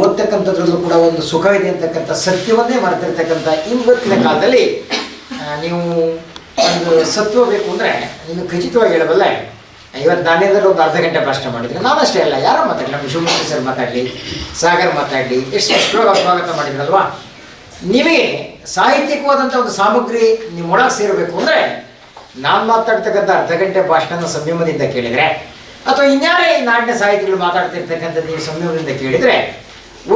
ಓದ್ತಕ್ಕಂಥದ್ರಲ್ಲೂ ಕೂಡ ಒಂದು ಸುಖ ಇದೆ ಅಂತಕ್ಕಂಥ ಸತ್ಯವನ್ನೇ ಮರೆತಿರ್ತಕ್ಕಂಥ ಇವತ್ತಿನ ಕಾಲದಲ್ಲಿ ನೀವು ಒಂದು ಸತ್ವ ಬೇಕು ಅಂದರೆ ನೀನು ಖಚಿತವಾಗಿ ಹೇಳಬಲ್ಲ ಇವತ್ತು ನಾನೇನಾದ್ರೂ ಒಂದು ಅರ್ಧ ಗಂಟೆ ಭಾಷಣ ಮಾಡಿದ್ರೆ ನಾನಷ್ಟೇ ಅಲ್ಲ, ಯಾರೋ ಮಾತಾಡಲಿ, ನಮ್ಮ ಶಿವಮೂರ್ತಿ ಸರ್ ಮಾತಾಡಲಿ, ಸಾಗರ್ ಮಾತಾಡಲಿ, ಎಷ್ಟು ಸ್ಪಷ್ಟವಾಗಿ ಸ್ವಾಗತ ಮಾಡಿದ್ರಲ್ವಾ? ನಿಮಗೆ ಸಾಹಿತ್ಯಿಕವಾದಂಥ ಒಂದು ಸಾಮಗ್ರಿ ನಿಮ್ಮ ಒಳಗೆ ಸೇರಬೇಕು ಅಂದರೆ ನಾನು ಮಾತಾಡ್ತಕ್ಕಂಥ ಅರ್ಧ ಗಂಟೆ ಭಾಷಣನ ಸಂಯಮದಿಂದ ಕೇಳಿದರೆ, ಅಥವಾ ಇನ್ಯಾರೇ ಈ ನಾಡಿನ ಸಾಹಿತಿಗಳು ಮಾತಾಡ್ತಿರ್ತಕ್ಕಂಥ ನೀವು ಸಂಯಮದಿಂದ ಕೇಳಿದರೆ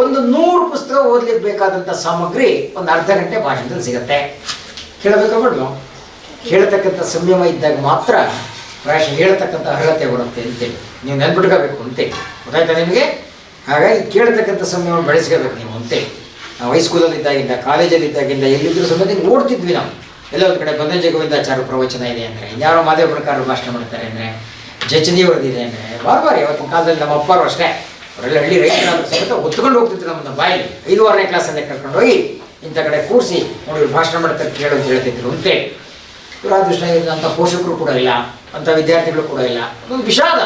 ಒಂದು ನೂರು ಪುಸ್ತಕ ಓದ್ಲಿಕ್ಕೆ ಬೇಕಾದಂಥ ಸಾಮಗ್ರಿ ಒಂದು ಅರ್ಧ ಗಂಟೆ ಭಾಷಣದಲ್ಲಿ ಸಿಗುತ್ತೆ. ಕೇಳಬೇಕಾ ಬಿಡ್ಲು ಹೇಳ್ತಕ್ಕಂಥ ಸಂಯಮ ಇದ್ದಾಗ ಮಾತ್ರ ಪ್ರಾಯಶಃ ಹೇಳ್ತಕ್ಕಂಥ ಅರ್ಹತೆ ಬರುತ್ತೆ ಅಂತೇಳಿ. ನೀವು ನೆನ್ಬಿಟ್ಕೋಬೇಕು ಅಂತೇಳಿ. ಗೊತ್ತಾಯ್ತಾ ನಿಮಗೆ? ಹಾಗಾಗಿ ಕೇಳ್ತಕ್ಕಂಥ ಸಮಯವನ್ನು ಬೆಳೆಸ್ಕೋಬೇಕು ನೀವು ಅಂತೇಳಿ. ನಾವು ಹೈಸ್ಕೂಲಲ್ಲಿ ಇದ್ದಾಗಿಂದ ಕಾಲೇಜಲ್ಲಿ ಇದ್ದಾಗಿಂದ ಎಲ್ಲಿದ್ದರೂ ಸಮೇತ ಓಡ್ತಿದ್ವಿ ನಾವು. ಎಲ್ಲ ಒಂದು ಕಡೆ ಬಂದಂಜ ಗೋವಿಂದಾಚಾರ್ಯ ಪ್ರವಚನ ಇದೆ ಅಂದರೆ, ಇನ್ಯಾರೋ ಮಾದೇವ ಪ್ರಕಾರ ಭಾಷಣ ಮಾಡ್ತಾರೆ ಅಂದರೆ ಜಚನಿಯವ್ರದ್ದು ಇದೆ ಅಂದರೆ ಬಾರ್ ಬಾರಿ ಅವತ್ತಿನ ಕಾಲದಲ್ಲಿ ನಮ್ಮ ಅಪ್ಪರು ಅಷ್ಟೇ. ಅವರೆಲ್ಲ ಹಳ್ಳಿ ರೈತರಾದ್ರೂ ಸಮೇತ ಒತ್ಕೊಂಡು ಹೋಗ್ತಿದ್ರು ನಮ್ಮನ್ನ ಬಾಯಿ. ಐದುವರೆನೇ ಕ್ಲಾಸಲ್ಲೇ ಕರ್ಕೊಂಡು ಹೋಗಿ ಇಂಥ ಕಡೆ ಕೂರಿಸಿ ನೋಡಿ ಭಾಷಣ ಮಾಡ್ತಾರೆ ಕೇಳು ಅಂತ ಹೇಳ್ತಿದ್ರು ಅಂತೇಳಿ ದುರಾದೃಷ್ಟ ಇದ್ದಂಥ ಪೋಷಕರು ಕೂಡ ಇಲ್ಲ, ಅಂಥ ವಿದ್ಯಾರ್ಥಿಗಳು ಕೂಡ ಇಲ್ಲ. ಒಂದು ವಿಷಾದ,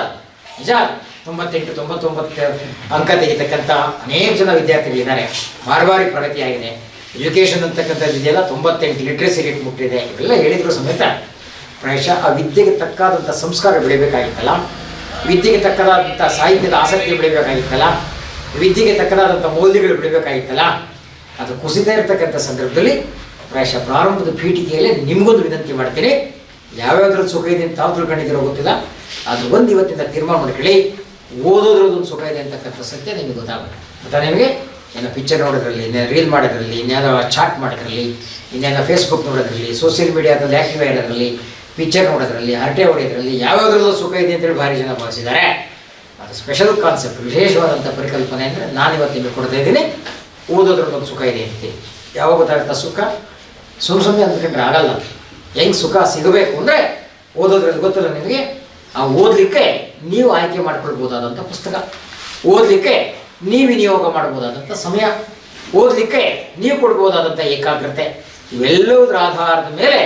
ನಿಜ. ತೊಂಬತ್ತೆಂಟು ತೊಂಬತ್ತೊಂಬತ್ತು ಅಂಕ ತೆಗಿತಕ್ಕಂಥ ಅನೇಕ ಜನ ವಿದ್ಯಾರ್ಥಿಗಳಿದ್ದಾರೆ ಬಾರಿ ಪ್ರಗತಿಯಾಗಿದೆ ಎಜುಕೇಷನ್ ಅಂತಕ್ಕಂಥದ್ದು ಇದೆಯಲ್ಲ, ತೊಂಬತ್ತೆಂಟು ಲಿಟ್ರೆಸಿ ರೇಟ್ ಮುಟ್ಟಿದೆ. ಇವೆಲ್ಲ ಹೇಳಿದ್ರು ಸಮೇತ ಪ್ರಾಯಶಃ ಆ ವಿದ್ಯೆಗೆ ತಕ್ಕಾದಂಥ ಸಂಸ್ಕಾರ ಬೆಳಿಬೇಕಾಗಿತ್ತಲ್ಲ. ವಿದ್ಯೆಗೆ ತಕ್ಕದಾದಂಥ ಸಾಹಿತ್ಯದ ಆಸಕ್ತಿ ಬೆಳಿಬೇಕಾಗಿತ್ತಲ್ಲ ವಿದ್ಯೆಗೆ ತಕ್ಕದಾದಂಥ ಮೌಲ್ಯಗಳು ಬಿಡಬೇಕಾಗಿತ್ತಲ್ಲ ಅದು ಕುಸಿತ ಇರತಕ್ಕಂಥ ಸಂದರ್ಭದಲ್ಲಿ ಪ್ರಾಯಶಃ ಪ್ರಾರಂಭದ ಪೀಠಿಕೆಯಲ್ಲೇ ನಿಮಗೊಂದು ವಿನಂತಿ ಮಾಡ್ತೀನಿ. ಯಾವ್ಯಾವ್ದ್ರಲ್ಲಿ ಸುಖ ಇದೆ ಅಂತ ತಾವು ತಿಳ್ಕೊಂಡಿದ್ದೀರೋ ಗೊತ್ತಿಲ್ಲ. ಅದು ಒಂದು ಇವತ್ತಿಂದ ತೀರ್ಮಾನ ಮಾಡ್ಕೊಳ್ಳಿ ಓದೋದ್ರದೊಂದು ಸುಖ ಇದೆ ಅಂತಕ್ಕಂಥ ಸತ್ಯ ನಿಮಗೆ ಗೊತ್ತಾಗುತ್ತೆ. ಮತ್ತೆ ನಿಮಗೆ? ಏನೋ ಪಿಕ್ಚರ್ ನೋಡೋದ್ರಲ್ಲಿ ಇನ್ನೇನು ರೀಲ್ ಮಾಡೋದ್ರಲ್ಲಿ ಇನ್ನೇನೋ ಚಾಟ್ ಮಾಡೋದ್ರಲ್ಲಿ ಇನ್ನೇನೋ ಫೇಸ್ಬುಕ್ ನೋಡೋದ್ರಲ್ಲಿ ಸೋಷಿಯಲ್ ಮೀಡಿಯಾದಲ್ಲಿ ಆ್ಯಕ್ಟಿವ್ ಆಗಿರೋದ್ರಲ್ಲಿ ಪಿಕ್ಚರ್ ನೋಡೋದ್ರಲ್ಲಿ ಹರಟೆ ಹೊಡೆಯೋದ್ರಲ್ಲಿ ಯಾವ್ಯಾವ್ದ್ರಲ್ಲೂ ಸುಖ ಇದೆ ಅಂತೇಳಿ ಭಾರಿ ಜನ ಭಾವಿಸಿದ್ದಾರೆ. ಅದು ಸ್ಪೆಷಲ್ ಕಾನ್ಸೆಪ್ಟ್ ವಿಶೇಷವಾದಂಥ ಪರಿಕಲ್ಪನೆ ಅಂದರೆ ನಾನು ಇವತ್ತು ನಿಮಗೆ ಕೊಡ್ತಾ ಇದ್ದೀನಿ. ಓದೋದ್ರಲ್ಲಿ ಒಂದು ಸುಖ ಇದೆ ಅಂತ ಯಾವಾಗ ಗೊತ್ತಾಗುತ್ತಾ ಸುಖ? ಸುಮ್ಮ ಸುಮ್ಮನೆ ಅಂದ್ಕೊಂಡ್ರೆ ಆಗಲ್ಲ. ಹೆಂಗೆ ಸುಖ ಸಿಗಬೇಕು ಅಂದರೆ ಓದೋದ್ರಲ್ಲಿ ಗೊತ್ತಲ್ಲ ನಿಮಗೆ? ಆ ಓದಲಿಕ್ಕೆ ನೀವು ಆಯ್ಕೆ ಮಾಡ್ಕೊಳ್ಬೋದಾದಂಥ ಪುಸ್ತಕ. ಓದಲಿಕ್ಕೆ ನೀವು ವಿನಿಯೋಗ ಮಾಡ್ಬೋದಾದಂಥ ಸಮಯ. ಓದಲಿಕ್ಕೆ ನೀವು ಕೊಡ್ಬೋದಾದಂಥ ಏಕಾಗ್ರತೆ. ಇವೆಲ್ಲದರ ಆಧಾರದ ಮೇಲೆ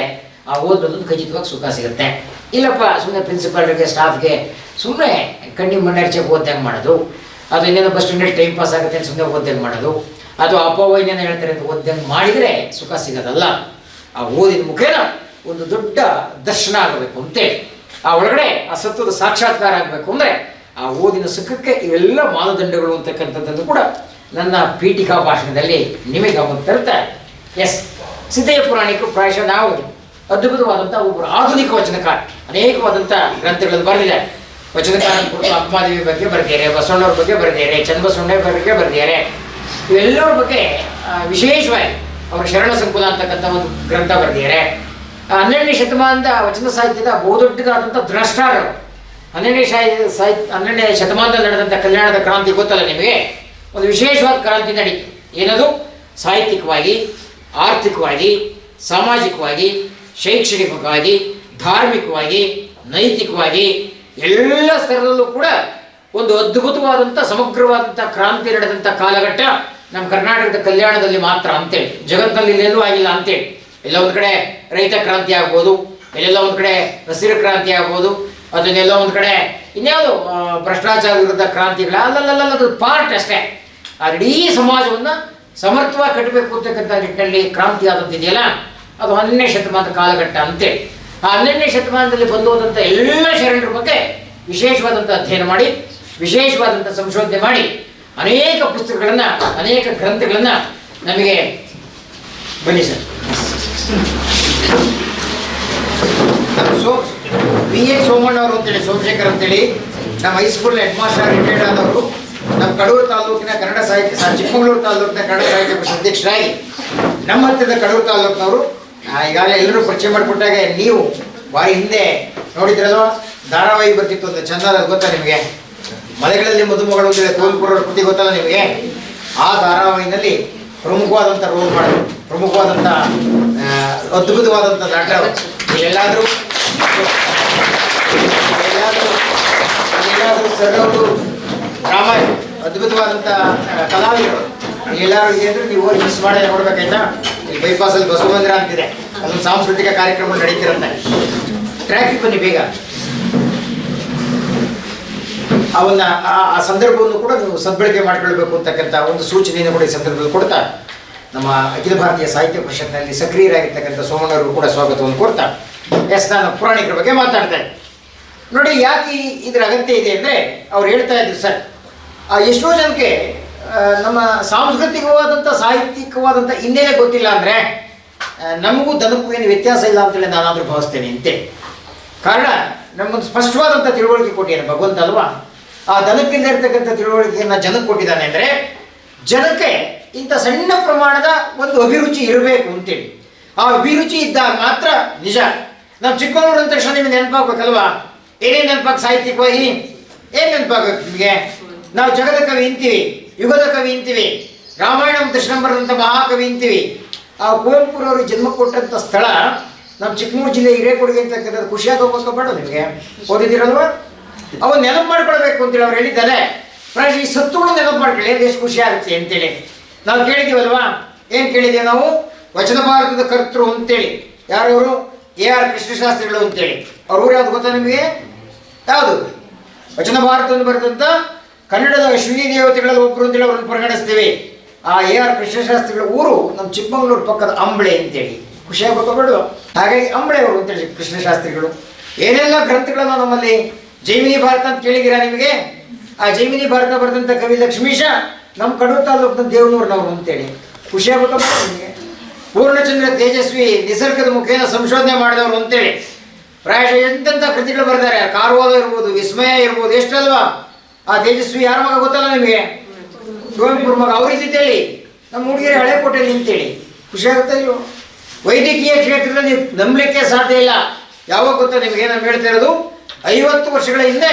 ಆ ಓದೋದೊಂದು ಖಚಿತವಾಗಿ ಸುಖ ಸಿಗುತ್ತೆ. ಇಲ್ಲಪ್ಪ ಸುಮ್ಮನೆ ಪ್ರಿನ್ಸಿಪಾಲ್ರಿಗೆ ಸ್ಟಾಫ್ಗೆ ಸುಮ್ಮನೆ ಕಣ್ಣಿ ಮಣ್ಣರ್ಚೆಗೆ ಓದ್ದಂಗೆ ಮಾಡೋದು. ಅದು ಇನ್ನೇನೋ ಬಸ್ ಸ್ಟ್ಯಾಂಡಲ್ಲಿ ಟೈಮ್ ಪಾಸ್ ಆಗುತ್ತೆ ಅಂತ ಸುಮ್ಮನೆ ಓದ್ದಂಗೆ ಮಾಡೋದು. ಅಥವಾ ಅಪ್ಪ ಇನ್ನೇನು ಇನ್ನೇನೋ ಹೇಳ್ತಾರೆ ಅಂತ ಓದ್ದಂಗೆ ಮಾಡಿದರೆ ಸುಖ ಸಿಗೋದಲ್ಲ. ಆ ಓದಿನ ಮುಖೇನ ಒಂದು ದೊಡ್ಡ ದರ್ಶನ ಆಗಬೇಕು ಅಂತೇಳಿ ಆ ಒಳಗಡೆ ಆ ಸತ್ವದ ಸಾಕ್ಷಾತ್ಕಾರ ಆಗಬೇಕು ಅಂದರೆ ಆ ಓದಿನ ಸುಖಕ್ಕೆ ಇವೆಲ್ಲ ಮಾನದಂಡಗಳು ಅಂತಕ್ಕಂಥದ್ದನ್ನು ಕೂಡ ನನ್ನ ಪೀಠಿಕಾ ಭಾಷಣದಲ್ಲಿ ನಿಮಗೆ ಗಮನ ತರುತ್ತಾರೆ. ಎಸ್ ಸಿದ್ದಯ್ಯ ಪುರಾಣಿಕರು ಪ್ರಾಯಶಃ ನಾವು ಅದ್ಭುತವಾದಂಥ ಒಬ್ಬರು ಆಧುನಿಕ ವಚನಕಾರ. ಅನೇಕವಾದಂಥ ಗ್ರಂಥಗಳನ್ನು ಬರೆದಿದ್ದಾರೆ ವಚನಕಾರ ಅಪ್ಪಾದೇವಿ ಬಗ್ಗೆ ಬರೆದಿದ್ದಾರೆ, ಬಸವಣ್ಣವ್ರ ಬಗ್ಗೆ ಬರೆದಿದ್ದಾರೆ ಚನ್ನಬಸವಣ್ಣ ಬಗ್ಗೆ ಬರೆದಿದ್ದಾರೆ. ಇವೆಲ್ಲರ ಬಗ್ಗೆ ವಿಶೇಷವಾಗಿ ಅವರು ಶರಣ ಸಂಕುಲ ಅಂತಕ್ಕಂಥ ಒಂದು ಗ್ರಂಥ ಬರೆದಿದ್ದಾರೆ. ಹನ್ನೆರಡನೇ ಶತಮಾನದ ವಚನ ಸಾಹಿತ್ಯದ ಬಹುದೊಡ್ಡದಾದಂಥ ದ್ರಷ್ಟಾರರು. ಹನ್ನೆರಡನೇ ಸಾಹಿತ್ಯ ಸಾಹಿತ್ಯ ಹನ್ನೆರಡನೇ ಶತಮಾನದಲ್ಲಿ ನಡೆದಂಥ ಕಲ್ಯಾಣದ ಕ್ರಾಂತಿ ಗೊತ್ತಲ್ಲ ನಿಮಗೆ? ಒಂದು ವಿಶೇಷವಾದ ಕ್ರಾಂತಿ ನಡೀತು. ಏನದು? ಸಾಹಿತ್ಯಿಕವಾಗಿ, ಆರ್ಥಿಕವಾಗಿ, ಸಾಮಾಜಿಕವಾಗಿ ಶೈಕ್ಷಣಿಕವಾಗಿ, ಧಾರ್ಮಿಕವಾಗಿ, ನೈತಿಕವಾಗಿ ಎಲ್ಲ ಸ್ತರದಲ್ಲೂ ಕೂಡ ಒಂದು ಅದ್ಭುತವಾದಂಥ, ಸಮಗ್ರವಾದಂಥ ಕ್ರಾಂತಿ ನಡೆದಂಥ ಕಾಲಘಟ್ಟ ನಮ್ಮ ಕರ್ನಾಟಕದ ಕಲ್ಯಾಣದಲ್ಲಿ ಮಾತ್ರ ಅಂತೇಳಿ, ಜಗತ್ತಿನಲ್ಲಿ ಇಲ್ಲೆಲ್ಲೂ ಆಗಿಲ್ಲ ಅಂತೇಳಿ. ಎಲ್ಲ ಒಂದು ಕಡೆ ರೈತ ಕ್ರಾಂತಿ ಆಗ್ಬೋದು ಎಲ್ಲೆಲ್ಲ ಒಂದು ಕಡೆ ಹಸಿರು ಕ್ರಾಂತಿ ಆಗ್ಬೋದು, ಅದನ್ನೆಲ್ಲ ಒಂದು ಕಡೆ ಇನ್ಯಾವುದು ಭ್ರಷ್ಟಾಚಾರ ವಿರುದ್ಧ ಕ್ರಾಂತಿಗಳ ಅಲ್ಲಲ್ಲ ಅದು ಪಾರ್ಟ್ ಅಷ್ಟೇ. ಆ, ಇಡೀ ಸಮಾಜವನ್ನು ಸಮರ್ಥವಾಗಿ ಕಟ್ಟಬೇಕು ಅಂತಕ್ಕಂಥ ನಿಟ್ಟಿನಲ್ಲಿ ಕ್ರಾಂತಿ ಆದದ್ದಿದೆಯಲ್ಲ ಅದು ಹನ್ನೆರಡನೇ ಶತಮಾನದ ಕಾಲಘಟ್ಟ ಅಂತೇಳಿ ಆ ಹನ್ನೆರಡನೇ ಶತಮಾನದಲ್ಲಿ ಬಂದು ಹೋದಂಥ ಎಲ್ಲ ಶರಣರ ಬಗ್ಗೆ ವಿಶೇಷವಾದಂಥ ಅಧ್ಯಯನ ಮಾಡಿ ವಿಶೇಷವಾದಂಥ ಸಂಶೋಧನೆ ಮಾಡಿ, ಅನೇಕ ಪುಸ್ತಕಗಳನ್ನು, ಅನೇಕ ಗ್ರಂಥಗಳನ್ನು ನಮಗೆ ಬನ್ನಿ sir. So B A Somanna ಅವರು ಅಂತೇಳಿ, ಸೋಮಶೇಖರ್ ಅಂತೇಳಿ, ನಮ್ಮ ಹೈಸ್ಕೂಲ್ ಹೆಡ್ ಮಾಸ್ಟರ್ ರಿಟೈರ್ಡ್ ಆದವರು, ನಮ್ಮ ಕಡೂರು ತಾಲೂಕಿನ ಕನ್ನಡ ಸಾಹಿತ್ಯ ಚಿಕ್ಕಮಗಳೂರು ತಾಲೂಕಿನ ಕನ್ನಡ ಸಾಹಿತ್ಯ ಪರಿಷತ್ ಅಧ್ಯಕ್ಷರಾಗಿ ನಮ್ಮ ಹತ್ತಿರದ ಕಡೂರು ತಾಲೂಕಿನವರು ಈಗಾಗಲೇ ಎಲ್ಲರೂ ಪರಿಚಯ ಮಾಡಿಕೊಟ್ಟಾಗ ನೀವು ಬಾರಿ ಹಿಂದೆ ನೋಡಿದ್ರಲ್ವ ಧಾರಾವಾಹಿ ಬರ್ತಿತ್ತು ಅಂತ ಚಂದ ಗೊತ್ತಾ ನಿಮಗೆ? ಮಲೆಗಳಲ್ಲಿ ಮದುಮಗಳು ಅಂತೇಳಿ ಕೋಲ್ಪುರ ಕೃತಿ ಗೊತ್ತಲ್ಲ ನಿಮಗೆ? ಆ ಧಾರಾವಾಹಿನಲ್ಲಿ ಪ್ರಮುಖವಾದಂಥ ರೋಲ್ ಮಾಡೋದು ಪ್ರಮುಖವಾದಂಥ ಅದ್ಭುತವಾದಂಥ ನಾಟ ಎಲ್ಲಾದರೂ ಎಲ್ಲಾದರೂ ಎಲ್ಲಾದರೂ ಸರ್ರವರು ಡ್ರಾಮಾ ಅದ್ಭುತವಾದಂಥ ಕಲಾವಿದರು. ಇದೆ ಅಂದ್ರೆ ನೀವು ಮಿಸ್ ಮಾಡೇ ನೋಡ್ಬೇಕಾಯ್ತಾ? ಇಲ್ಲಿ ಬೈಪಾಸಲ್ಲಿ ಬಸವ ಮಂದಿರ ಅಂತಿದೆ. ಅದೊಂದು ಸಾಂಸ್ಕೃತಿಕ ಕಾರ್ಯಕ್ರಮ ನಡೀತಿರುತ್ತೆ. ಟ್ರಾಫಿಕ್ ಬನ್ನಿ ಬೇಗ. ಅವನ್ನ ಆ ಸಂದರ್ಭವನ್ನು ಕೂಡ ನೀವು ಸದ್ಬಳಕೆ ಮಾಡಿಕೊಳ್ಬೇಕು ಅಂತಕ್ಕಂಥ ಒಂದು ಸೂಚನೆಯನ್ನು ಕೂಡ ಈ ಸಂದರ್ಭದಲ್ಲಿ ಕೊಡ್ತಾ ನಮ್ಮ ಅಖಿಲ ಭಾರತೀಯ ಸಾಹಿತ್ಯ ಪರಿಷತ್ನಲ್ಲಿ ಸಕ್ರಿಯರಾಗಿರ್ತಕ್ಕಂಥ ಸೋಮಣ್ಣವರು ಕೂಡ ಸ್ವಾಗತವನ್ನು ಕೊಡ್ತಾ ಎಸ್ ನಾನು ಪುರಾಣಿಕರ ಬಗ್ಗೆ ಮಾತಾಡ್ತಾ. ನೋಡಿ ಯಾಕೆ ಇದ್ರ ಅಗತ್ಯ ಇದೆ ಅಂದರೆ ಅವ್ರು ಹೇಳ್ತಾ ಇದ್ರು ಸರ್ ಆ, ಎಷ್ಟೋ ಜನಕ್ಕೆ ನಮ್ಮ ಸಾಂಸ್ಕೃತಿಕವಾದಂಥ ಸಾಹಿತ್ಯಿಕವಾದಂಥ ಹಿನ್ನೆಲೆ ಗೊತ್ತಿಲ್ಲ ಅಂದರೆ ನಮಗೂ ದನಕ್ಕೂ ಏನು ವ್ಯತ್ಯಾಸ ಇಲ್ಲ ಅಂತೇಳಿ ನಾನಾದರೂ ಭಾವಿಸ್ತೇನೆ ಅಂತೆ ಕಾರಣ, ನಮ್ಮೊಂದು ಸ್ಪಷ್ಟವಾದಂಥ ತಿಳುವಳಿಕೆ ಕೊಟ್ಟಿದ್ದಾನೆ ಭಗವಂತ ಅಲ್ವಾ? ಆ ದನಕ್ಕಿಂದ ಇರ್ತಕ್ಕಂಥ ತಿಳುವಳಿಕೆಯನ್ನು ಜನಕ್ಕೆ ಕೊಟ್ಟಿದ್ದಾನೆ ಅಂದರೆ, ಜನಕ್ಕೆ ಇಂಥ ಸಣ್ಣ ಪ್ರಮಾಣದ ಒಂದು ಅಭಿರುಚಿ ಇರಬೇಕು ಅಂತೇಳಿ. ಆ ಅಭಿರುಚಿ ಇದ್ದಾಗ ಮಾತ್ರ ನಿಜ. ನಾವು ಚಿಕ್ಕಮಗಳೂರು ತಕ್ಷಣ ನಿಮಗೆ ನೆನಪಾಗ್ಬೇಕಲ್ವಾ? ಏನೇನು ನೆನಪಾಗ ಸಾಹಿತ್ಯಿಕವಾಗಿ? ಏನು ನೆನಪಾಗಬೇಕು ನಿಮಗೆ? ನಾವು ಜಗದ ಕವಿ ಅಂತೀವಿ ಯುಗದ ಕವಿ ಅಂತೀವಿ ರಾಮಾಯಣ ದರ್ಶನ ಬರೆದಂಥ ಮಹಾಕವಿ ಅಂತೀವಿ ಆ ಕುವೆಂಪುರವರು ಜನ್ಮ ಕೊಟ್ಟಂಥ ಸ್ಥಳ ನಮ್ಮ ಚಿಕ್ಕಮೂರು ಜಿಲ್ಲೆ ಹಿರೇಕೊಡುಗೆ ಅಂತಕ್ಕಂಥದ್ದು ಖುಷಿಯಾಗಿ ಹೋಗ್ಬೇಕು ಬೇಡ ನಿಮಗೆ. ಓದಿದ್ದೀರಲ್ವಾ? ಅವನು ನೆನಪು ಮಾಡ್ಕೊಳ್ಬೇಕು ಅಂತೇಳಿ ಅವ್ರು ಹೇಳಿದ್ದಾರೆ. ಪ್ರಾಯಶಃ ಈ ಸತ್ತುಗಳು ನೆನಪು ಮಾಡ್ಕೊಳ್ಳಿ ಎಷ್ಟು ಖುಷಿ ಆಗುತ್ತೆ ಅಂತೇಳಿ. ನಾವು ಕೇಳಿದ್ದೀವಲ್ವಾ? ಏನು ಕೇಳಿದ್ದೀವಿ ನಾವು? ವಚನ ಭಾರತದ ಕರ್ತೃ ಅಂತೇಳಿ. ಯಾರವರು ಎ ಆರ್ ಕೃಷ್ಣಶಾಸ್ತ್ರಿಗಳು ಅಂತೇಳಿ. ಅವ್ರ ಊರು ಯಾವ್ದು ಗೊತ್ತಾ ನಿಮಗೆ? ಯಾವುದು? ವಚನ ಭಾರತವನ್ನು ಬರೆದಂಥ ಕನ್ನಡದ ಶ್ರೀ ದೇವತೆಗಳಲ್ಲಿ ಒಬ್ಬರು ಅಂತೇಳಿ ಅವ್ರನ್ನ ಪರಿಗಣಿಸ್ತೇವೆ. ಆ ಎ ಆರ್ ಕೃಷ್ಣಶಾಸ್ತ್ರಿಗಳ ಊರು ನಮ್ಮ ಚಿಕ್ಕಮಗಳೂರು ಪಕ್ಕದ ಅಂಬಳೆ ಅಂತೇಳಿ. ಖುಷಿ ಆಗ್ಬೇಕು ಬೇಡ ಹಾಗಾಗಿ ಅಂಬಳೆ ಅವರು ಅಂತೇಳಿ ಕೃಷ್ಣಶಾಸ್ತ್ರಿಗಳು. ಏನೆಲ್ಲ ಗ್ರಂಥಗಳನ್ನು ನಮ್ಮಲ್ಲಿ ಜೈಮಿನಿ ಭಾರತ ಅಂತ ಕೇಳಿದ್ದೀರಾ ನಿಮಗೆ? ಆ ಜೈಮಿನಿ ಭಾರತ ಬರೆದಂಥ ಕವಿ ಲಕ್ಷ್ಮೀಶ ನಮ್ಮ ಕಡೂರು ತಾಲೂಕಿನ ದೇವನೂರಿನವರು ಅಂತೇಳಿ. ಖುಷಿ ಆಗ್ಬೇಕು ಬೇಡ ನಿಮಗೆ? ಪೂರ್ಣಚಂದ್ರ ತೇಜಸ್ವಿ ನಿಸರ್ಗದ ಮುಖೇನ ಸಂಶೋಧನೆ ಮಾಡಿದವರು ಅಂತೇಳಿ. ಪ್ರಾಯಶಃ ಎಂತೆಂಥ ಕೃತಿಗಳು ಬರೆದಾರೆ. ಕಾರವಾರ ಇರ್ಬೋದು, ವಿಸ್ಮಯ ಇರ್ಬೋದು, ಎಷ್ಟಲ್ವಾ? ಆ ತೇಜಸ್ವಿ ಯಾರ ಮಗ ಗೊತ್ತಲ್ಲ ನಿಮಗೆ? ಕುವೆಂಪುರ ಮಗ. ಅವ್ರಿದ್ದೇಳಿ ನಮ್ಮ ಹುಡುಗಿಯರು ಹಳೆ ಕೋಟೆಯಲ್ಲಿ ನಿಂತೇಳಿ. ಖುಷಿ ಆಗುತ್ತೆ ಇಲ್ವೋ? ವೈದ್ಯಕೀಯ ಕ್ಷೇತ್ರದಲ್ಲಿ ನೀವು ನಂಬಲಿಕ್ಕೆ ಸಾಧ್ಯ ಇಲ್ಲ. ಯಾವಾಗ ಗೊತ್ತಾ ನಿಮಗೆ ನಾನು ಹೇಳ್ತಾ ಇರೋದು? ಐವತ್ತು ವರ್ಷಗಳ ಹಿಂದೆ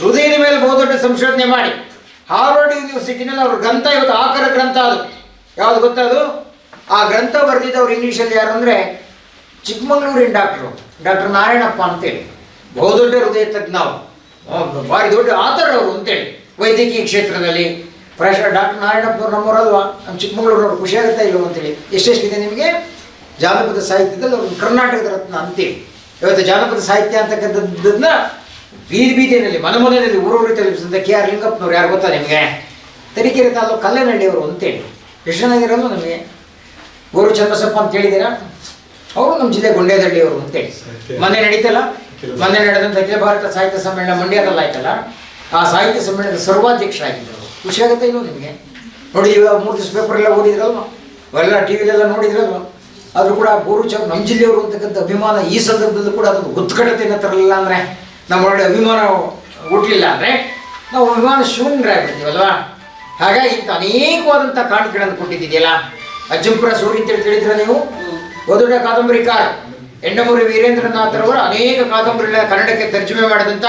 ಹೃದಯದ ಮೇಲೆ ಬಹುದೊಡ್ಡ ಸಂಶೋಧನೆ ಮಾಡಿ. ಹಾರ್ವರ್ಡ್ ಯೂನಿವರ್ಸಿಟಿನಲ್ಲಿ ಅವ್ರ ಗ್ರಂಥ ಇವತ್ತು ಆಕರ ಗ್ರಂಥ ಅದು. ಯಾವ್ದು ಗೊತ್ತಾ ಅದು? ಆ ಗ್ರಂಥ ಬರೆದಿದ್ದವ್ರು ಇಂಗ್ಲೀಷಲ್ಲಿ ಯಾರು ಅಂದರೆ ಚಿಕ್ಕಮಗಳೂರಿನ ಡಾಕ್ಟ್ರು. ಡಾಕ್ಟರ್ ನಾರಾಯಣಪ್ಪ ಅಂತೇಳಿ. ಬಹುದೊಡ್ಡ ಹೃದಯ ತಜ್ಞ ಭಾರಿ ದೊಡ್ಡ ಆತರ ಅವರು ಅಂತೇಳಿ. ವೈದ್ಯಕೀಯ ಕ್ಷೇತ್ರದಲ್ಲಿ ಪ್ರೊಫೆಸರ್ ಡಾಕ್ಟರ್ ನಾರಾಯಣಪ್ಪ ಅವ್ರು ನಮ್ಮವರಲ್ವಾ? ನಮ್ಮ ಚಿಕ್ಕಮಗಳೂರವ್ರು ಖುಷಿ ಆಗುತ್ತಾ ಇಲ್ಲವೋ ಅಂತೇಳಿ. ಎಷ್ಟೆಷ್ಟಿದೆ ನಿಮಗೆ? ಜಾನಪದ ಸಾಹಿತ್ಯದಲ್ಲಿ ಅವರು ಕರ್ನಾಟಕದ ರತ್ನ ಅಂತೇಳಿ. ಇವತ್ತು ಜಾನಪದ ಸಾಹಿತ್ಯ ಅಂತಕ್ಕಂಥದ್ದನ್ನ ಬೀದಿ ಬೀದಿನಲ್ಲಿ ಮನಮನೆಯಲ್ಲಿ ಊರೂರಿಗೆ ತಲುಪಿಸಿದ ಕೆ ಆರ್ ಲಿಂಗಪ್ಪನವ್ರು ಯಾರು ಗೊತ್ತಾ ನಿಮಗೆ? ತರೀಕೆರೆ ತಾಲೂಕು ಕಲ್ಲನಹಳ್ಳಿಯವರು ಅಂತೇಳಿ. ಚೆನ್ನಾಗಿರಲ್ಲ ನಮಗೆ ಗೋರು ಚಂದ್ರಸಪ್ಪ ಅಂತ ಹೇಳಿದ್ದೀರಾ? ಅವರು ನಮ್ಮ ಜಿಲ್ಲೆ ಗುಂಡೇದಳ್ಳಿಯವರು ಅಂತೇಳಿ. ಮನೆ ನಡೀತಲ್ಲ? ಮೊನ್ನೆ ನಡೆದಂಥ ಅಖಿಲ ಭಾರತ ಸಾಹಿತ್ಯ ಸಮ್ಮೇಳನ ಮಂಡ್ಯದಲ್ಲಿ ಆಯ್ತಲ್ಲ? ಆ ಸಾಹಿತ್ಯ ಸಮ್ಮೇಳನದ ಸರ್ವಾಧ್ಯಕ್ಷರಾಗಿದ್ದರು. ಖುಷಿ ಆಗುತ್ತೆ ಇಲ್ವೋ ನಿಮಗೆ. ನೋಡಿ ಇವಾಗ ಮೂರು ದಿವಸ ಪೇಪರ್ ಎಲ್ಲ ಓದಿದ್ರಲ್ವ? ಅವೆಲ್ಲ ಟಿ ವಿಲೆಲ್ಲ ನೋಡಿದ್ರಲ್ವ? ಆದರೂ ಕೂಡ ಗೋರು ಚೌಕ್ ನಮ್ಮ ಜಿಲ್ಲೆಯವರು ಅಂತಕ್ಕಂಥ ಅಭಿಮಾನ ಈ ಸಂದರ್ಭದಲ್ಲೂ ಕೂಡ ಅದೊಂದು ಉತ್ಕಟತೆಯನ್ನು ತರಲಿಲ್ಲ ಅಂದರೆ ನಮ್ಮ ಒಳ್ಳೆ ಅಭಿಮಾನ ಹುಟ್ಟಲಿಲ್ಲ ಅಂದರೆ ನಾವು ಅಭಿಮಾನ ಶೂನ್ಯರಾಗ್ಬಿಡ್ತೀವಲ್ವಾ? ಹಾಗಾಗಿ ಇಂಥ ಅನೇಕವಾದಂಥ ಕಾಣಿಕೆಗಳನ್ನು ಕೊಟ್ಟಿದ್ದೀಯಲ್ಲ. ಅಜ್ಜಂಪುರ ಸೂರಿ ಅಂತೇಳಿ ತಿಳಿದ್ರೆ ನೀವು? ಕಾದಂಬರಿ ಕಾದಂಬರಿಕಾರ ಎಂಡಮೂರಿ ವೀರೇಂದ್ರನಾಥರವರು ಅನೇಕ ಕಾದಂಬರಿಗಳ ಕನ್ನಡಕ್ಕೆ ತರ್ಜುಮೆ ಮಾಡಿದಂಥ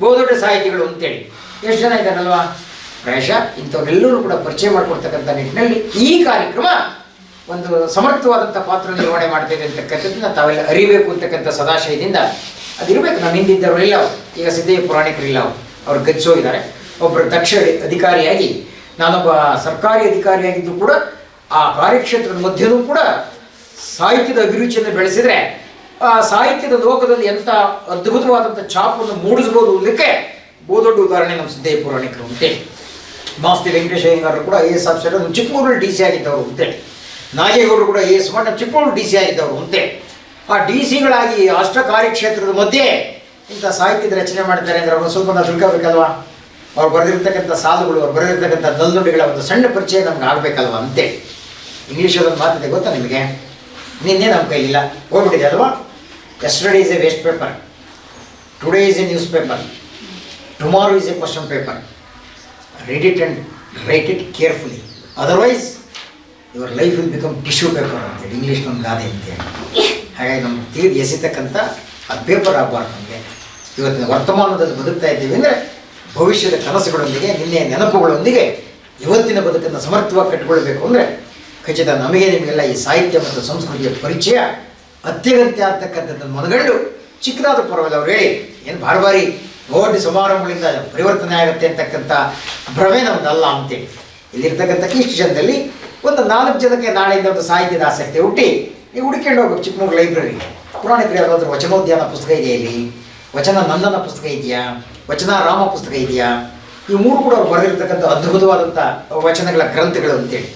ಬಹುದೊಡ್ಡ ಸಾಹಿತಿಗಳು ಅಂತೇಳಿ. ಎಷ್ಟು ಜನ ಇದ್ದಾರಲ್ವಾ? ಪ್ರಾಯಶಃ ಇಂಥವ್ರೆಲ್ಲರೂ ಕೂಡ ಪರಿಚಯ ಮಾಡಿಕೊಡ್ತಕ್ಕಂಥ ನಿಟ್ಟಿನಲ್ಲಿ ಈ ಕಾರ್ಯಕ್ರಮ ಒಂದು ಸಮರ್ಥವಾದಂಥ ಪಾತ್ರ ನಿರ್ವಹಣೆ ಮಾಡ್ತಿದೆ ಅಂತಕ್ಕಂಥದ್ದನ್ನ ತಾವೆಲ್ಲ ಅರಿಬೇಕು ಅಂತಕ್ಕಂಥ ಸದಾಶಯದಿಂದ ಅದಿರಬೇಕು. ನಮ್ಮ ಹಿಂದಿದ್ದವರು ಇಲ್ಲ ಈಗ ಸಿದ್ಧಯ್ಯ ಪುರಾಣಿಕರಿಲ್ಲ ಅವರು. ಅವ್ರು ಗಚ್ಚೋಗಿದ್ದಾರೆ ಒಬ್ಬರು ದಕ್ಷ ಅಧಿಕಾರಿಯಾಗಿ, ನಾನೊಬ್ಬ ಸರ್ಕಾರಿ ಅಧಿಕಾರಿಯಾಗಿದ್ದು ಕೂಡ ಆ ಕಾರ್ಯಕ್ಷೇತ್ರದ ಮಧ್ಯದೂ ಕೂಡ ಸಾಹಿತ್ಯದ ಅಭಿರುಚಿಯನ್ನು ಬೆಳೆಸಿದರೆ ಸಾಹಿತ್ಯದ ಲೋಕದಲ್ಲಿ ಎಂಥ ಅದ್ಭುತವಾದಂಥ ಛಾಪನ್ನು ಮೂಡಿಸ್ಬೋದು ಬಹು ಬಹುದೊಡ್ಡ ಉದಾಹರಣೆ ನಮ್ಮ ಸಿದ್ದೇ ಪುರಾಣಿಕರು ಅಂತೇಳಿ ಮಾಸ್ತಿ ವೆಂಕಟೇಶ ಅಯ್ಯಂಗಾರರು ಕೂಡ ಐ ಎಸ್ ಆಫೀಸರ್ ನಮ್ಮ ಚಿಕ್ಕಮಗಳೂರು ಡಿ ಸಿ ಆಗಿದ್ದವರು ಅಂತೇಳಿ ನಾಗೇಗೌಡರು ಕೂಡ ಐ ಎಸ್ ಮಾಡಿ ನಮ್ಮ ಡಿ ಸಿ ಆಗಿದ್ದವರು ಅಂತೇಳಿ ಆ ಡಿ ಸಿಗಳಾಗಿ ಅಷ್ಟ ಕಾರ್ಯಕ್ಷೇತ್ರದ ಮಧ್ಯೆ ಇಂಥ ಸಾಹಿತ್ಯದ ರಚನೆ ಮಾಡ್ತಾರೆ ಅಂದರೆ ಅವ್ರನ್ನ ಸ್ವಲ್ಪ ನಾವು ತಿಳ್ಕೋಬೇಕಲ್ವಾ? ಅವ್ರು ಬರೆದಿರ್ತಕ್ಕಂಥ ಸಾಲುಗಳು, ಅವ್ರು ಬರೆದಿರ್ತಕ್ಕಂಥ ನಲ್ನುಡಿಗಳ ಒಂದು ಸಣ್ಣ ಪರಿಚಯ ನಮ್ಗೆ ಆಗಬೇಕಲ್ವಾ ಅಂತೇಳಿ ಇಂಗ್ಲೀಷಲ್ಲಿ ಒಂದು ಮಾತಿದೆ ಗೊತ್ತಾ ನಿಮಗೆ? ನಿನ್ನೆ ನಮ್ಮ ಕೈಲಿಲ್ಲ. ಹೋಗ್ಬಿಟ್ಟಿದೆ ಅಲ್ವಾ? Is a waste paper today is a news paper tomorrow is a question paper read it and write it carefully. Otherwise, your life will become tissue paper ಅಂತೇಳಿ ಇಂಗ್ಲೀಷ್ ಒಂದು ಗಾದೆ ಅಂತೇಳಿ ಹಾಗಾಗಿ ನಮ್ಮ ತೀರಿ ಎಸಿತಕ್ಕಂಥ ಅದು ಪೇಪರ್ ಆಗಬಾರ್ದು ನಮಗೆ. ಇವತ್ತಿನ ವರ್ತಮಾನದಲ್ಲಿ ಬದುಕ್ತಾ ಇದ್ದೀವಿ ಅಂದರೆ ಭವಿಷ್ಯದ ಕನಸುಗಳೊಂದಿಗೆ ನಿನ್ನೆಯ ನೆನಪುಗಳೊಂದಿಗೆ ಇವತ್ತಿನ ಬದುಕನ್ನು ಸಮರ್ಥವಾಗಿ ಕಟ್ಟಿಕೊಳ್ಬೇಕು ಅಂದರೆ ಖಚಿತ ನಮಗೆ ನಿಮಗೆಲ್ಲ ಈ ಸಾಹಿತ್ಯ ಮತ್ತು ಸಂಸ್ಕೃತಿಯ ಪರಿಚಯ ಅತ್ಯಗತ್ಯ ಆಗ್ತಕ್ಕಂಥದ್ದನ್ನು ಮನಗಂಡು ಚಿಕ್ಕದಾದ ಪರವಾಗಿಲ್ಲ ಅವ್ರು ಹೇಳಿ, ಏನು ಭಾರಿ ಭಾರಿ ದೊಡ್ಡ ಸಮಾರಂಭಗಳಿಂದ ಪರಿವರ್ತನೆ ಆಗುತ್ತೆ ಅಂತಕ್ಕಂಥ ಭ್ರಮೆ ನಮ್ದಲ್ಲ ಅಂತೇಳಿ. ಇಲ್ಲಿರ್ತಕ್ಕಂಥ ಇಷ್ಟು ಜನದಲ್ಲಿ ಒಂದು ನಾಲ್ಕು ಜನಕ್ಕೆ ನಾಳೆಯಿಂದ ಒಂದು ಸಾಹಿತ್ಯದ ಆಸಕ್ತಿ ಹುಟ್ಟಿ ನೀವು ಹುಡುಕೊಂಡು ಹೋಗ್ಬೇಕು ಚಿಕ್ಕಮಗಳೂರು ಲೈಬ್ರರಿ. ಪುರಾಣಿಕರು ಯಾವುದಾದ್ರೂ ವಚನೋದ್ಯಾನ ಪುಸ್ತಕ ಇದೆಯಾ ಇಲ್ಲಿ? ವಚನ ನಂದನ ಪುಸ್ತಕ ಇದೆಯಾ? ವಚನ ರಾಮ ಪುಸ್ತಕ ಇದೆಯಾ? ಈ ಮೂರು ಕೂಡ ಅವ್ರು ಬರೆದಿರ್ತಕ್ಕಂಥ ಅದ್ಭುತವಾದಂಥ ವಚನಗಳ ಗ್ರಂಥಗಳು ಅಂತೇಳಿ.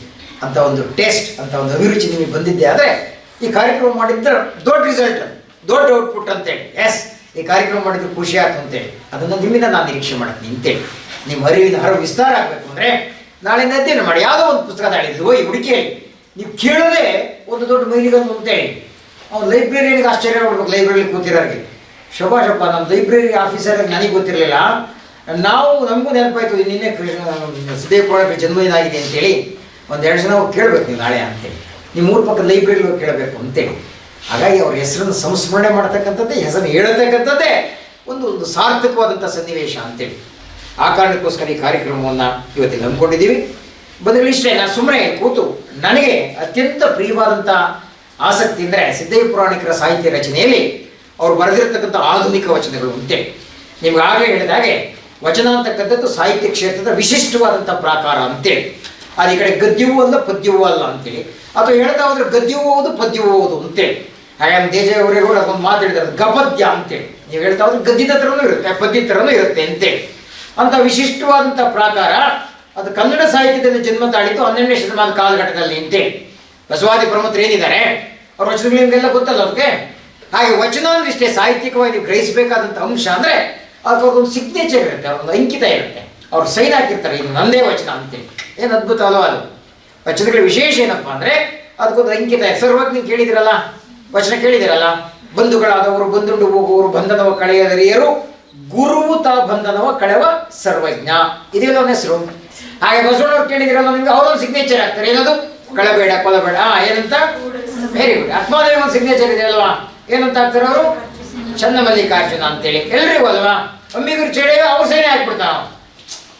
ಅಂತ ಒಂದು ಟೇಸ್ಟ್, ಅಂತ ಒಂದು ಅಭಿರುಚಿ ನಿಮಗೆ ಬಂದಿದ್ದೆ ಆದರೆ ಈ ಕಾರ್ಯಕ್ರಮ ಮಾಡಿದ್ರೆ ದೊಡ್ಡ ರಿಸಲ್ಟ್ ದೊಡ್ಡ ಔಟ್ಪುಟ್ ಅಂತೇಳಿ. ಎಸ್ ಈ ಕಾರ್ಯಕ್ರಮ ಮಾಡಿದ್ರೆ ಖುಷಿ ಆಯ್ತು ಅಂತೇಳಿ. ಅದನ್ನು ನಿಮ್ಮಿಂದ ನಾನು ನಿರೀಕ್ಷೆ ಮಾಡ್ತೀನಿ ಅಂತೇಳಿ ನಿಮ್ಮ ಅರಿವಿನ ಹರವು ವಿಸ್ತಾರ ಆಗಬೇಕು ಅಂದರೆ ನಾಳೆ ಅಧ್ಯಯನ ಮಾಡಿ. ಯಾವುದೋ ಒಂದು ಪುಸ್ತಕ ತಾಳಿದ್ರು ಹೋಗಿ ಹುಡುಕಿಯಲ್ಲಿ ನೀವು ಕೇಳೋದೇ ಒಂದು ದೊಡ್ಡ ಮೈಲಿಗಂದು ಅಂತೇಳಿ. ಅವ್ನು ಲೈಬ್ರರಿಯನ್ಗೆ ಆಶ್ಚರ್ಯ ನೋಡ್ಬೇಕು ಲೈಬ್ರರಿ ಕೂತಿರೋರಿಗೆ. ಶೋಭಾಷಪ್ಪ ನಮ್ಮ ಲೈಬ್ರರಿ ಆಫೀಸರ್ ನನಗೆ ಗೊತ್ತಿರಲಿಲ್ಲ. ನಾವು ನಮಗೂ ನೆನಪಾಯ್ತು, ನಿನ್ನೆ ಕೃಷ್ಣ ಸಿದ್ದೇಶ್ವರ ಜನ್ಮದಿನ ಆಗಿದೆ ಅಂತೇಳಿ. ಒಂದೆರಡು ಜನ ಹೋಗಿ ಕೇಳಬೇಕು ನೀವು ನಾಳೆ ಅಂತೇಳಿ. ನಿಮ್ಮ ಊರ ಪಕ್ಕ ಲೈಬ್ರರಿ ಹೋಗಿ ಕೇಳಬೇಕು ಅಂತೇಳಿ. ಹಾಗಾಗಿ ಅವ್ರ ಹೆಸರನ್ನು ಸಂಸ್ಮರಣೆ ಮಾಡ್ತಕ್ಕಂಥದ್ದೇ, ಹೆಸರನ್ನು ಹೇಳತಕ್ಕಂಥದ್ದೇ ಒಂದು ಒಂದು ಸಾರ್ಥಕವಾದಂಥ ಸನ್ನಿವೇಶ ಅಂತೇಳಿ. ಆ ಕಾರಣಕ್ಕೋಸ್ಕರ ಈ ಕಾರ್ಯಕ್ರಮವನ್ನು ಇವತ್ತಿಗೆ ಹಮ್ಮಿಕೊಂಡಿದ್ದೀವಿ. ಬದಲು ಇಷ್ಟೇ, ನಾನು ಸುಮ್ಮನೆ ಕೂತು ನನಗೆ ಅತ್ಯಂತ ಪ್ರಿಯವಾದಂಥ ಆಸಕ್ತಿ ಅಂದರೆ ಸಿದ್ದಯ್ಯ ಪುರಾಣಿಕರ ಸಾಹಿತ್ಯ ರಚನೆಯಲ್ಲಿ ಅವರು ಬರೆದಿರತಕ್ಕಂಥ ಆಧುನಿಕ ವಚನಗಳು ಅಂತೇಳಿ. ಹೇಳಿದ ಹಾಗೆ ವಚನ ಅಂತಕ್ಕಂಥದ್ದು ಸಾಹಿತ್ಯ ಕ್ಷೇತ್ರದ ವಿಶಿಷ್ಟವಾದಂಥ ಪ್ರಾಕಾರ ಅಂತೇಳಿ. ಅದು ಈ ಕಡೆ ಗದ್ಯವೂ ಅಲ್ಲ, ಪದ್ಯವೂ ಅಲ್ಲ ಅಂತೇಳಿ. ಅಥವಾ ಹೇಳ್ತಾ ಹೋದ್ರೆ ಗದ್ಯವೂ ಹೌದು, ಪದ್ಯವೂ ಹೌದು ಅಂತೇಳಿ. ಹಾಗೆ ನಮ್ಮ ದೇಜಯವರೇ ಕೂಡ ಒಂದು ಮಾತಾಡಿದ್ದಾರೆ ಗಪದ್ಯ ಅಂತೇಳಿ. ನೀವು ಹೇಳ್ತಾ ಹೋದ್ರೆ ಗದ್ಯದ ಥರನೂ ಇರುತ್ತೆ ಪದ್ಯ ಥರನೂ ಇರುತ್ತೆ ಅಂತೇಳಿ. ಅಂತ ವಿಶಿಷ್ಟವಾದಂಥ ಪ್ರಾಕಾರ, ಅದು ಕನ್ನಡ ಸಾಹಿತ್ಯದಲ್ಲಿ ಜನ್ಮ ತಾಳಿತು ಹನ್ನೆರಡನೇ ಶತಮಾನ ಕಾಲಘಟ್ಟದಲ್ಲಿ ಅಂತೇಳಿ. ಬಸವಾದಿ ಪ್ರಮುಖರು ಏನಿದ್ದಾರೆ? ಅವ್ರ ವಚನಗಳು ನಿಮಗೆಲ್ಲ ಗೊತ್ತಲ್ಲ ಅದಕ್ಕೆ? ಹಾಗೆ ವಚನ ಅಂದ್ರೆ ಇಷ್ಟೇ ಸಾಹಿತ್ಯಿಕವಾಗಿ ನೀವು ಗ್ರಹಿಸಬೇಕಾದಂಥ ಅಂಶ ಅಂದರೆ ಅದಕ್ಕೆ ಅವ್ರದ್ದೊಂದು ಸಿಗ್ನೇಚರ್ ಇರುತ್ತೆ ಅವ್ರೊಂದು ಅಂಕಿತ ಇರುತ್ತೆ. ಅವ್ರು ಸೈನ್ ಹಾಕಿರ್ತಾರೆ, ಇದು ನಂದೇ ವಚನ ಅಂತೇಳಿ. ಏನು ಅದ್ಭುತ ಅಲ್ವಾ ಅದು? ವಚನಗಳ ವಿಶೇಷ ಏನಪ್ಪ ಅಂದರೆ, ಅದಕ್ಕೊಂದು ಅಂಕಿತ ಸರ್ವಜ್ಞ ನೀವು ಕೇಳಿದಿರಲ್ಲ, ವಚನ ಕೇಳಿದಿರಲ್ಲ, ಬಂಧುಗಳಾದವರು ಬಂದುಂಡು ಹೋಗುವವರು, ಬಂಧನವ ಕಳೆಯದರಿಯರು, ಗುರುವು ತ ಬಂಧನವ ಕಳೆವ ಸರ್ವಜ್ಞ. ಇದೆಲ್ಲ ಅವನ ಹೆಸರು. ಹಾಗೆ ಬಸವಣ್ಣವ್ರು ಕೇಳಿದಿರಲ್ಲ, ನಿಮ್ಗೆ ಅವರೊಂದು ಸಿಗ್ನೇಚರ್ ಆಗ್ತಾರೆ ಏನದು? ಕಳಬೇಡ ಕೊಲಬೇಡ ಏನಂತ? ವೆರಿ ಗುಡ್ ಆತ್ಮಾದೇವಿ ಒಂದು ಸಿಗ್ನೇಚರ್ ಇದೆ ಏನಂತ ಆಗ್ತಾರೆ ಅವರು? ಚಂದಮಲ್ಲಿಕಾರ್ಜುನ ಮಲ್ಲಿಕಾರ್ಜುನ ಅಂತೇಳಿ. ಎಲ್ರಿಗೂ ಅಲ್ವಾ? ಅಂಬಿಗರು ಚೇಳಿಗೆ ಅವ್ರು ಸೇನೆ ಹಾಕ್ಬಿಡ್ತಾನ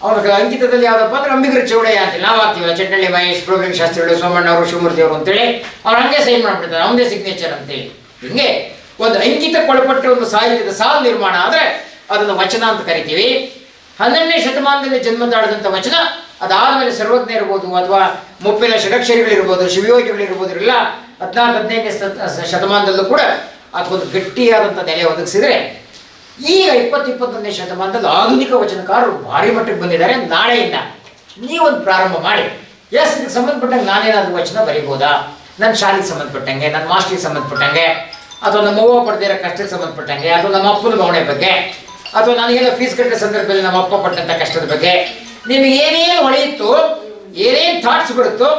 ಅವನ ಅಂಕಿತದಲ್ಲಿ ಯಾವ್ದಪ್ಪ ಅಂದ್ರೆ ಅಂಬಿಗರ ಚೌಡಯ್ಯ ಯಾತಿ ನಾವು ಹಾಕ್ತೀವಲ್ಲ ಚಟ್ಟಳ್ಳಿ ಮಹೇಶ್ ಪ್ರೋಗ್ರಾಮ್ ಶಾಸ್ತ್ರಿಗಳು, ಸೋಮಣ್ಣ ಅವರು, ಶಿವಮೂರ್ತಿ ಅವರು ಅಂತೇಳಿ ಅವ್ರು ಹಂಗೆ ಸೈನ್ ಮಾಡ್ಬಿಡ್ತಾರೆ ಅವನದೇ ಸಿಗ್ನೇಚರ್ ಅಂತೇಳಿ. ಹಿಂಗೆ ಒಂದು ಅಂಕಿತಕ್ಕೊಳಪಟ್ಟ ಒಂದು ಸಾಹಿತ್ಯದ ಸಾಲು ನಿರ್ಮಾಣ ಆದರೆ ಅದನ್ನು ವಚನ ಅಂತ ಕರಿತೀವಿ. ಹನ್ನೆರಡನೇ ಶತಮಾನದಲ್ಲಿ ಜನ್ಮ ವಚನ, ಅದಾದಮೇಲೆ ಸರ್ವಜ್ಞ ಇರ್ಬೋದು ಅಥವಾ ಮುಪ್ಪಿನ ಷಡಕ್ಷರಿಗಳಿರ್ಬೋದು, ಶಿವಯೋಗಿಗಳಿರ್ಬೋದು ಇಲ್ಲ ಹದಿನಾಲ್ಕು, ಹದಿನೈದನೇ ಶತಮಾನದಲ್ಲೂ ಕೂಡ ಅದಕ್ಕೊಂದು ಗಟ್ಟಿಯಾದಂಥ ನೆಲೆ ಒದಗಿಸಿದ್ರೆ ಈಗ ಇಪ್ಪತ್ತು ಇಪ್ಪತ್ತೊಂದನೇ ಶತಮಾನದಲ್ಲಿ ಆಧುನಿಕ ವಚನಕಾರರು ಭಾರಿ ಮಟ್ಟಕ್ಕೆ ಬಂದಿದ್ದಾರೆ. ನಾಳೆಯಿಂದ ನೀವೊಂದು ಪ್ರಾರಂಭ ಮಾಡಿ. ಎಸ್ ಇದಕ್ಕೆ ಸಂಬಂಧಪಟ್ಟಂಗೆ ನಾನೇನಾದ್ರೂ ವಚನ ಬರಿಬೋದಾ? ನನ್ನ ಶಾಲೆಗೆ ಸಂಬಂಧಪಟ್ಟಂಗೆ, ನನ್ನ ಮಾಸ್ಟ್ರಿಗೆ ಸಂಬಂಧಪಟ್ಟಂಗೆ, ಅಥವಾ ನಮ್ಮ ಅವ್ವ ಪಡೆದಿರೋ ಕಷ್ಟಕ್ಕೆ ಸಂಬಂಧಪಟ್ಟಂಗೆ, ಅಥವಾ ನಮ್ಮ ಅಪ್ಪನ ಗೌಣೆ ಬಗ್ಗೆ, ಅಥವಾ ನನಗೆಲ್ಲ ಫೀಸ್ ಕಟ್ಟಿದ ಸಂದರ್ಭದಲ್ಲಿ ನಮ್ಮ ಅಪ್ಪ ಪಟ್ಟಂಥ ಕಷ್ಟದ ಬಗ್ಗೆ, ನಿಮಗೆ ಏನೇನು ಹೊಳೆಯಿತ್ತು, ಏನೇನು ಥಾಟ್ಸ್ ಬರುತ್ತೋ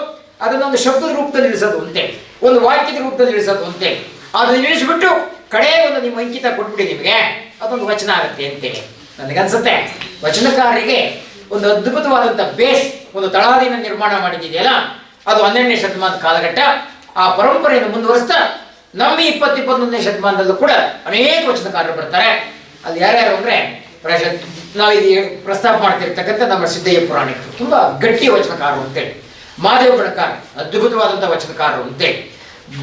ಅದನ್ನೊಂದು ಶಬ್ದದ ರೂಪದಲ್ಲಿ ಇಳಿಸೋದು ಅಂತೆ ಒಂದು ವಾಕ್ಯದ ರೂಪದಲ್ಲಿ ಇಳಿಸೋದು ಅಂತೆ ಅದನ್ನು ಇಳಿಸ್ಬಿಟ್ಟು ಕಡೆ ಒಂದು ನಿಮ್ಮ ಅಂಕಿತ ಕೊಟ್ಬಿಡಿ ನಿಮಗೆ. ಅದೊಂದು ವಚನ ಆಗುತ್ತೆ ಅಂತೇಳಿ. ನನಗನ್ಸುತ್ತೆ. ವಚನಕಾರರಿಗೆ ಒಂದು ಅದ್ಭುತವಾದಂಥ ಬೇಸ್, ಒಂದು ತಳಹದಿನ ನಿರ್ಮಾಣ ಮಾಡಿದೆಯಲ್ಲ, ಅದು ಹನ್ನೆರಡನೇ ಶತಮಾನದ ಕಾಲಘಟ್ಟ. ಆ ಪರಂಪರೆಯನ್ನು ಮುಂದುವರಿಸ್ತಾ ನಮ್ಮ ಇಪ್ಪತ್ತು ಇಪ್ಪತ್ತೊಂದನೇ ಶತಮಾನದಲ್ಲೂ ಕೂಡ ಅನೇಕ ವಚನಕಾರರು ಬರ್ತಾರೆ. ಅಲ್ಲಿ ಯಾರ್ಯಾರು ಅಂದರೆ ಪ್ರಶ ನಾವು ಇದು ಪ್ರಸ್ತಾಪ ಮಾಡ್ತಿರ್ತಕ್ಕಂಥ ನಮ್ಮ ಸಿದ್ದಯ್ಯ ಪುರಾಣಿಕರು. ತುಂಬ ಗಟ್ಟಿ ವಚನಕಾರರು ಅಂತೇಳಿ. ಮಾದೇವ ಬಣಕಾರ ಅದ್ಭುತವಾದಂಥ ವಚನಕಾರರು ಅಂತೇಳಿ.